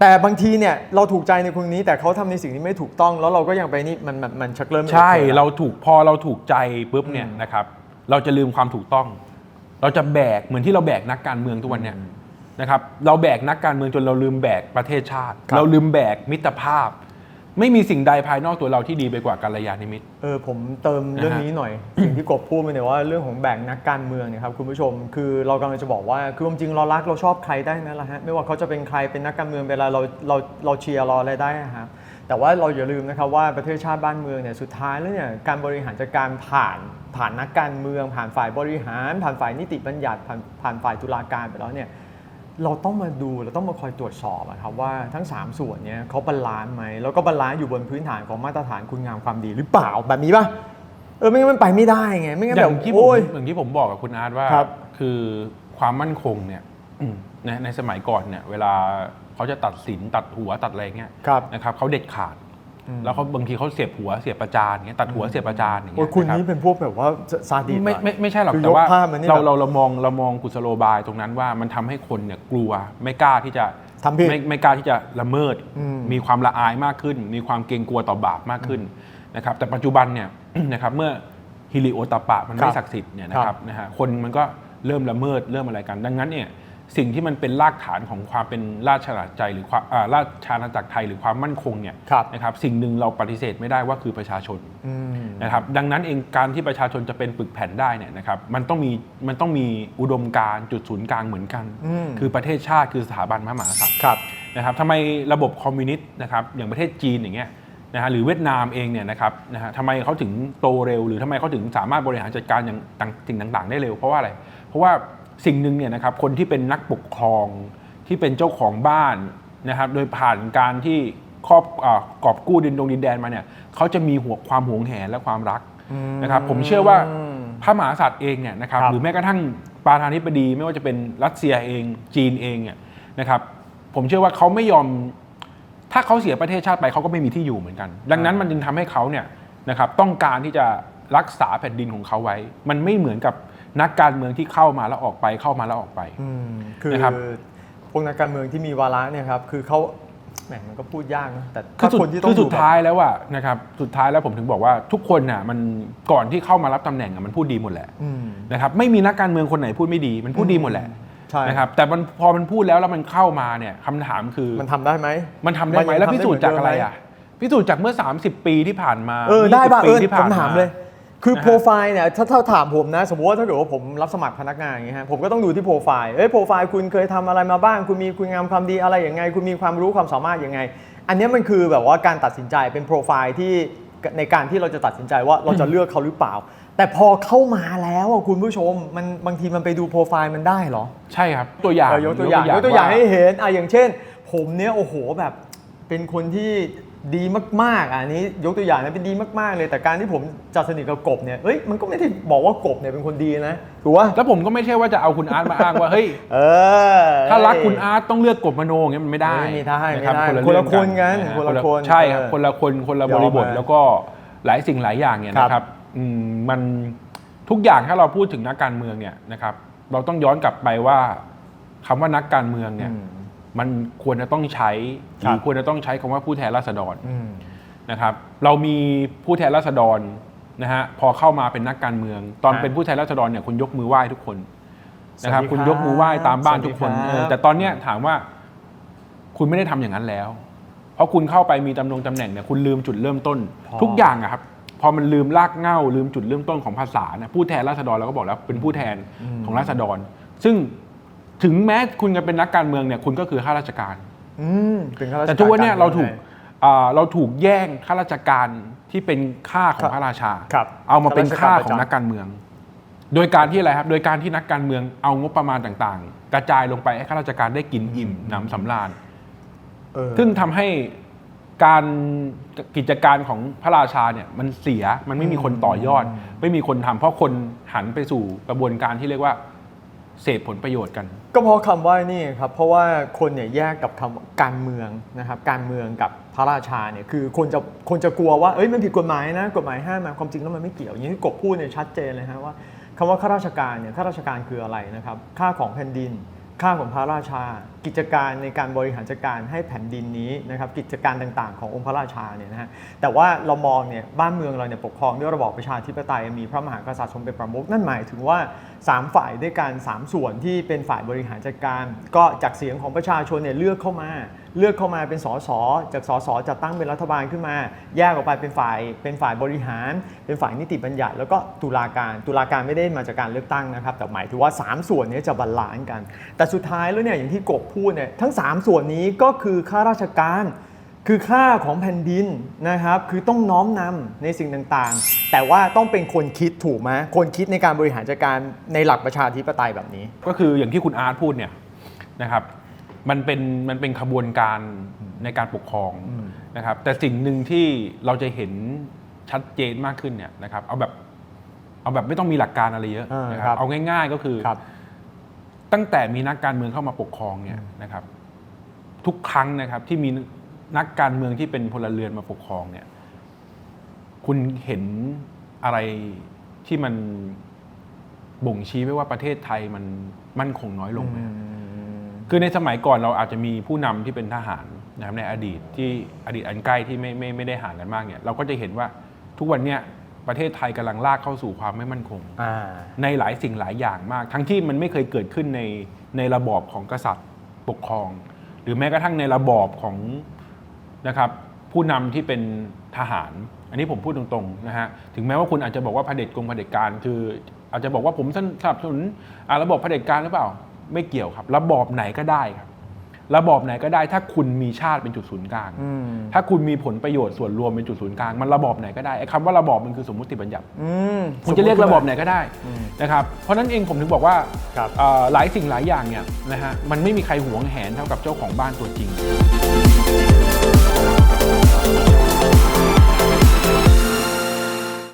[SPEAKER 1] แต่บางทีเนี่ยเราถูกใจในคนนี้แต่เขาทำในสิ่งที่ไม่ถูกต้อง แล้วเราก็ยังไปนี่มันมันมันชักเริ่มไม่
[SPEAKER 2] ใช่
[SPEAKER 1] โอคแล้ว
[SPEAKER 2] เราถูกพอเราถูกใจปุ๊บเนี่ย
[SPEAKER 1] อืม
[SPEAKER 2] นะครับ เราจะลืมความถูกต้อง เราจะแบกเหมือนที่เราแบกนักการเมืองทุกวันเนี่ยนะครับ เราแบกนักการเมืองจนเราลืมแบกประเทศชาติ
[SPEAKER 1] ครับ
[SPEAKER 2] เราลืมแบกมิตรภาพ ไม่มีสิ่งใดภายนอกตัวเราที่ดีไปกว่ากัลยาณมิตร
[SPEAKER 1] เออผมเติมเรื่องนี้หน่อย สิ่งที่กบพูดมาเนี่ยว่าเรื่องของแบ่งนักการเมืองเนี่ยครับคุณผู้ชมคือเรากำลังจะบอกว่าคือความจริงเรารักเราชอบใครได้นั่นแหละฮะไม่ว่าเขาจะเป็นใครเป็นนักการเมืองเวลาเราเราเราเชียร์เราอะไรได้นะครับแต่ว่าเราอย่าลืมนะครับว่าประเทศชาติบ้านเมืองเนี่ยสุดท้ายแล้วเนี่ยการบริหารจัดการผ่านผ่านนักการเมือง ผ่านฝ่ายบริหาร ผ่านฝ่ายนิติบัญญัติผ่านผ่านฝ่ายตุลาการไปแล้วเนี่ย เราต้องมาดูเราต้องมาคอยตรวจสอบอะครับว่าทั้ง 3 ส่วนเนี้ยเขาบาลานซ์ไหมแล้วก็บาลานซ์อยู่บนพื้นฐานของมาตรฐานคุณงามความดีหรือเปล่าแบบนี้ป่ะเออไม่งั้นมันไปไม่ได้ไงไม่งั้น
[SPEAKER 2] อ
[SPEAKER 1] แบ
[SPEAKER 2] ย่า
[SPEAKER 1] บ
[SPEAKER 2] งที่ผม
[SPEAKER 1] โอ้ย
[SPEAKER 2] อย่างที่ผมบอกกับคุณอาร์ตว่า
[SPEAKER 1] ครับ
[SPEAKER 2] คือความมั่นคงเนี่ยในในสมัยก่อนเนี่ยเวลาเขาจะตัดสินตัดหัวตัดอะไรเงี้ย
[SPEAKER 1] ครับ
[SPEAKER 2] นะครับเขาเด็ดขาด แล้วเขาบางทีเขาเสียบหัวเสียบประจานอย่างเงี้ยตัดหัวเสียบประจานอย่าง
[SPEAKER 1] โอ้
[SPEAKER 2] เงี้
[SPEAKER 1] ย
[SPEAKER 2] ย
[SPEAKER 1] คุณะ
[SPEAKER 2] รับ
[SPEAKER 1] นี่เป็นพวกแบบว่าซาดิส
[SPEAKER 2] ไม่
[SPEAKER 1] อะ
[SPEAKER 2] ไม่ไม่ใช่หรอก
[SPEAKER 1] คือ
[SPEAKER 2] แต่ว่าย
[SPEAKER 1] กภาพมานี่
[SPEAKER 2] เรา
[SPEAKER 1] แบบ
[SPEAKER 2] เราเรามองเรามองกุศโลบายตรงนั้นว่ามันทำให้คนเนี่ยกลัวไม่กล้าที่จะ
[SPEAKER 1] ทำผิด
[SPEAKER 2] ไม่ไม่กล้าที่จะละเมิด
[SPEAKER 1] อืม
[SPEAKER 2] มีความละอายมากขึ้น มีความเกรงกลัวต่อบาปมากขึ้นนะครับแต่ปัจจุบันเนี่ยนะครับเมื่อฮิริโอตปปะมัน
[SPEAKER 1] ค
[SPEAKER 2] ไม่
[SPEAKER 1] รับ
[SPEAKER 2] ศักดิ์สิทธิ์เนี่ยนะ
[SPEAKER 1] ค
[SPEAKER 2] ค
[SPEAKER 1] รั
[SPEAKER 2] รับบนะฮะคนมันก็เริ่มละเมิดเริ่มอะไรกัน ดังนั้นเนี่ย สิ่งที่มันเป็นรากฐานของความเป็นราชอาณาจักรหรือความอ่าราชอาณาจักรไทยหรือความมั่นคงเนี่ย
[SPEAKER 1] ครับ
[SPEAKER 2] นะครับสิ่งหนึ่งเราปฏิเสธไม่ได้ว่าคือประชาชน
[SPEAKER 1] อืม
[SPEAKER 2] นะครับดังนั้นเองการที่ประชาชนจะเป็นปึกแผ่นได้เนี่ยนะครับมันต้องมีมันต้องมีอุดมการณ์จุดศูนย์กลางเหมือนกัน
[SPEAKER 1] อืม
[SPEAKER 2] คือประเทศชาติคือสถาบันพระมหากษัตริย์
[SPEAKER 1] ครับ
[SPEAKER 2] นะครับทำไมระบบคอมมิวนิสต์นะครับอย่างประเทศจีนอย่างเงี้ยนะฮะหรือเวียดนามเองเนี่ยนะครับนะฮะทำไมเขาถึงโตเร็ว หรือทำไมเขาถึงสามารถบริหารจัดการอย่างต่างสิ่งต่าง ๆ ได้เร็ว เพราะว่าอะไร เพราะว่า สิ่งหนึ่งเนี่ยนะครับคนที่เป็นนักปกครองที่เป็นเจ้าของบ้านนะครับโดยผ่านการที่ครอบอ่ากอบกู้ดินดงดินแดนมาเนี่ยเขาจะมีหัวความหวงแหนและความรักนะครับผมเชื่อว่าพระมหากษัตริย์เองเนี่ยนะครับ
[SPEAKER 1] ครับ
[SPEAKER 2] หรือแม้กระทั่งประธานาธิบดีไม่ว่าจะเป็นรัสเซียเองจีนเองเนี่ยนะครับผมเชื่อว่าเขาไม่ยอม ถ้าเขาเสียประเทศชาติไปเขาก็ไม่มีที่อยู่เหมือนกัน ดังนั้นมันจึงทำให้เขาเนี่ยนะครับต้องการที่จะรักษาแผ่นดินของเขาไว้ มันไม่เหมือนกับ นักการเมืองที่เข้ามาแล้วออกไปเข้ามาแล้วออกไป
[SPEAKER 1] อืมคือ
[SPEAKER 2] นะครับ
[SPEAKER 1] พวกนักการเมืองที่มีวาระเนี่ยครับคือเขาแหมมันก็พูดยากนะแต่
[SPEAKER 2] คือ
[SPEAKER 1] ถ้า
[SPEAKER 2] สุด
[SPEAKER 1] คนที่ต้อ
[SPEAKER 2] คื
[SPEAKER 1] ง
[SPEAKER 2] อสุด
[SPEAKER 1] แบบ
[SPEAKER 2] ท้ายแล้วอะนะครับสุดท้ายแล้วผมถึงบอกว่าทุกคนน่ะมันก่อนที่เข้ามารับตำแหน่งอะมันพูดดีหมดแหละ
[SPEAKER 1] อืม
[SPEAKER 2] นะครับไม่มีนักการเมืองคนไหนพูดไม่ดี มันพูดดีหมดแหละ
[SPEAKER 1] ใช่
[SPEAKER 2] นะครับแต่มันพอมันพูดแล้วแล้วมันเข้ามาเนี่ยคำถามคือ
[SPEAKER 1] มันทำได้ไหม
[SPEAKER 2] มันทำได้ไหม
[SPEAKER 1] มันยัง
[SPEAKER 2] แล้ว
[SPEAKER 1] ทำได้
[SPEAKER 2] พิสูจน์จากอะไร
[SPEAKER 1] เหมือนเดิมไหม
[SPEAKER 2] อะพิสูจน์จากเมื่อ 30 ปีที่ผ่านมา
[SPEAKER 1] เออได้ป่ะ
[SPEAKER 2] 20
[SPEAKER 1] เอ
[SPEAKER 2] ปี
[SPEAKER 1] อ
[SPEAKER 2] ที่
[SPEAKER 1] ผ
[SPEAKER 2] ผ่ามน
[SPEAKER 1] ถาม
[SPEAKER 2] มา
[SPEAKER 1] เลย คือ
[SPEAKER 2] นะฮะ
[SPEAKER 1] โปรไฟล์เนี่ยถ้าถ้าถามผมนะ สมมติว่าถ้าเกิดว่าผมรับสมัครพนักงานอย่างเงี้ยฮะผมก็ต้องดูที่โปรไฟล์เอ้ยโปรไฟล์คุณเคยทำอะไรมาบ้าง คุณมีคุณงามความดีอะไรยังไง คุณมีความรู้ความสามารถยังไง อันเนี้ยมันคือแบบว่าการตัดสินใจเป็นโปรไฟล์ที่ในการที่เราจะตัดสินใจว่าเราจะเลือกเขาหรือเปล่า แต่พอเข้ามาแล้วอะคุณผู้ชมมันบางทีมันไปดูโปรไฟล์มันได้เหรอ
[SPEAKER 2] ใช่ครับตัวอย่าง
[SPEAKER 1] เออยกตัวอย่างยกตัวอย่าง
[SPEAKER 2] ว่
[SPEAKER 1] ให้เห็นอะอย่างเช่น ผมเนี้ยโอ้โหแบบเป็นคนที่ ดีมากๆอะอันนี้ยกตัวอย่างนะเป็นดีมากๆ เลย แต่การที่ผมจะสนิทกับกบเนี่ยเฮ้ยมันก็ไม่ได้บอกว่ากบเนี่ยเป็นคนดีนะถูกป่ะ
[SPEAKER 2] แล้วผมก็ไม่ใช่ว่าจะเอาคุณอาร์ตมาอ้างว่าเฮ้ย
[SPEAKER 1] เออ
[SPEAKER 2] ถ้ารักคุณอาร์ตต้องเลือกกบมโนอย่างเงี้ยมันไม่ได้
[SPEAKER 1] ไม่ได้
[SPEAKER 2] นะครับ
[SPEAKER 1] ไม่ได้
[SPEAKER 2] คนละ
[SPEAKER 1] คนละ
[SPEAKER 2] เรื่อง
[SPEAKER 1] คนกัน
[SPEAKER 2] ฮ
[SPEAKER 1] คนละคน
[SPEAKER 2] ใช่ครับ
[SPEAKER 1] เออ
[SPEAKER 2] คนละคนคนละ
[SPEAKER 1] ยอม
[SPEAKER 2] บริบท
[SPEAKER 1] มา
[SPEAKER 2] แล้วก็หลายสิ่งหลายอย่างเนี่ย
[SPEAKER 1] ครับ
[SPEAKER 2] นะครับอืมมันทุกอย่างถ้าเราพูดถึงนักการเมืองเนี่ยนะครับเราต้องย้อนกลับไปว่าคำว่านักการเมืองเนี่ย
[SPEAKER 1] อื ม
[SPEAKER 2] มันควรจะต้องใช้ห
[SPEAKER 1] ครั
[SPEAKER 2] รื
[SPEAKER 1] บ
[SPEAKER 2] อควรจะต้องใช้คำว่าผู้แทนราษฎร
[SPEAKER 1] อืม
[SPEAKER 2] นะครับ เรามีผู้แทนราษฎรนะฮะพอเข้ามาเป็นนักการเมือง ตอน
[SPEAKER 1] ครับ
[SPEAKER 2] เป็นผู้แทนราษฎรเนี่ยคุณยกมือไหว้ทุกคนนะครับ
[SPEAKER 1] สวัสดี
[SPEAKER 2] คุณยกมือไหว้ตามบ้านทุกคน
[SPEAKER 1] สวัสดีครับ
[SPEAKER 2] เออแต่ตอนเนี้ยถามว่าคุณไม่ได้ทำอย่างนั้นแล้ว เพราะคุณเข้าไปมีตำแหน่งตำแหน่งเนี่ยคุณลืมจุดเริ่มต้น
[SPEAKER 1] พอ
[SPEAKER 2] ทุกอย่างอะครับพอมันลืมรากเหง้าลืมจุดเริ่มต้นของภาษาเนี่ยผู้แทนราษฎรเราก็บอกแล้วเป็นผู้แทนของราษฎร ซึ่ง ถึงแม้คุณจะเป็นนักการเมืองเนี่ยคุณก็คือข้าราชการ
[SPEAKER 1] อืมเป็นข้าราช
[SPEAKER 2] แต่
[SPEAKER 1] การ
[SPEAKER 2] ทุกวันเนี่ยเราถูก
[SPEAKER 1] ไง
[SPEAKER 2] อ่าเราถูกแย่งข้าราชการที่เป็นข้าขอ
[SPEAKER 1] ครั
[SPEAKER 2] ง
[SPEAKER 1] บ
[SPEAKER 2] พระราชา
[SPEAKER 1] ครับ
[SPEAKER 2] เอามาเป็น
[SPEAKER 1] ข้า
[SPEAKER 2] ข้า
[SPEAKER 1] ราชการ
[SPEAKER 2] ของนักการเมือง โดยการที่อะไรครับ โดยการที่นักการเมืองเอางบประมาณต่างๆ กระจายลงไปให้ข้าราชการได้กินอิ่มหนำสำราญ
[SPEAKER 1] เออ
[SPEAKER 2] ซึ่งทำให้การกิจการของพระราชาเนี่ยมันเสียมันไม่มีคนต่อยอด ไม่มีคนทำเพราะคนหันไปสู่กระบวนการที่เรียกว่า เสพผลประโยชน์กัน
[SPEAKER 1] ก็เพราะคำว่านี่ครับเพราะว่าคนเนี่ยแยกกับคำการเมืองนะครับการเมืองกับพระราชาเนี่ยคือคนจะคนจะกลัวว่าเอ้ยมันผิดกฎหมายนะกฎหมายห้ามมาความจริงแล้วมันไม่เกี่ยวอย่างที่กบพูดเนี่ยชัดเจนเลยฮะว่าคำว่าข้าราชการเนี่ยข้าราชการคืออะไรนะครับค่าของแผ่นดิน ค่าของพระราชากิจการในการบริหารจัดการให้แผ่นดินนี้นะครับกิจการต่างๆ ขององค์พระราชาเนี่ยนะฮะแต่ว่าเรามองเนี่ยบ้านเมืองเราเนี่ยปกครองด้วยระบอบประชาธิปไตยมีพระมหากษัตริย์ทรงเป็นประมุขนั่นหมายถึงว่า 3 ฝ่ายด้วยกัน3ส่วนที่เป็นฝ่ายบริหารจัดการ ก็จากเสียงของประชาชนเนี่ยเลือกเข้ามา เลือกเข้ามาเป็นสสจากสสจัดตั้งเป็นรัฐบาลขึ้นมา แยกออกไปเป็นฝ่ายเป็นฝ่ายบริหาร เป็นฝ่ายนิติบัญญัติ แล้วก็ตุลาการตุลาการไม่ได้มาจากการเลือกตั้งนะครับแต่หมายถึงว่า 3 ส่วนนี้จะบาลานซ์กัน แต่สุดท้ายแล้วเนี่ยอย่างที่กบพูดเนี่ยทั้ง 3 ส่วนนี้ก็คือข้าราชการ คือค่าของแผ่นดินนะครับ คือต้องน้อมนำในสิ่งต่างๆ แต่ว่าต้องเป็นคนคิดถูกไหมคนคิดในการบริหารจัดการในหลักประชาธิปไตยแบบนี้
[SPEAKER 2] ก็คืออย่างที่คุณอาร์ตพูดเนี่ยนะครับมันเป็นมันเป็นขบวนการในการปกครองนะครับ แต่สิ่งหนึ่งที่เราจะเห็นชัดเจนมากขึ้นเนี่ยนะครับ เอาแบบเอาแบบไม่ต้องมีหลักการอะไรเยอะ
[SPEAKER 1] อ่าน
[SPEAKER 2] นะค
[SPEAKER 1] ครั
[SPEAKER 2] รับบเอาง่าย ๆก็คือ
[SPEAKER 1] ครับ
[SPEAKER 2] ตั้งแต่มีนักการเมืองเข้ามาปกครองเนี่ยนะครับ ทุกครั้งนะครับที่มีนักการเมืองที่เป็นพลเรือนมาปกครองเนี่ย คุณเห็นอะไรที่มันบ่งชี้ไว้ว่าประเทศไทยมันมั่นคงน้อยลงไหมคือในสมัยก่อนเราอาจจะมีผู้นำที่เป็นทหารนะครับในอดีตที่อดีตอันใกล้ที่ไม่ไม่ไม่ได้ห่างกันมากเนี่ยเราก็จะเห็นว่าทุกวันเนี้ย ประเทศไทยกำลังลากเข้าสู่ความไม่มั่นคง
[SPEAKER 1] อ่า
[SPEAKER 2] ในหลายสิ่งหลายอย่างมาก ทั้งที่มันไม่เคยเกิดขึ้นในในระบอบของกษัตริย์ปกครอง หรือแม้กระทั่งในระบอบของนะครับผู้นำที่เป็นทหาร อันนี้ผมพูดตรงๆนะฮะถึงแม้ว่าคุณอาจจะบอกว่าเผด็จกงเผด็จการคือ อาจจะบอกว่าผมสนับสนุนอ่าระบบเผด็จการหรือเปล่า ไม่เกี่ยวครับ ระบอบไหนก็ได้ครับ ระบอบไหนก็ได้ถ้าคุณมีชาติเป็นจุดศูนย์กลาง
[SPEAKER 1] อืม
[SPEAKER 2] ถ้าคุณมีผลประโยชน์ส่วนรวมเป็นจุดศูนย์กลาง มันระบอบไหนก็ได้ไอ้คำว่าระบอบมันคือสมมติบัญญัติ
[SPEAKER 1] อืม
[SPEAKER 2] คุณจะเรียกระบอบไหนก็ได้
[SPEAKER 1] อืม
[SPEAKER 2] นะครับเพราะฉะนั้นเองผมถึงบอกว่า
[SPEAKER 1] ครับ
[SPEAKER 2] เอ่อหลายสิ่งหลายอย่างเนี่ยนะฮะมันไม่มีใครหวงแหนเท่ากับเจ้าของบ้านตัวจริง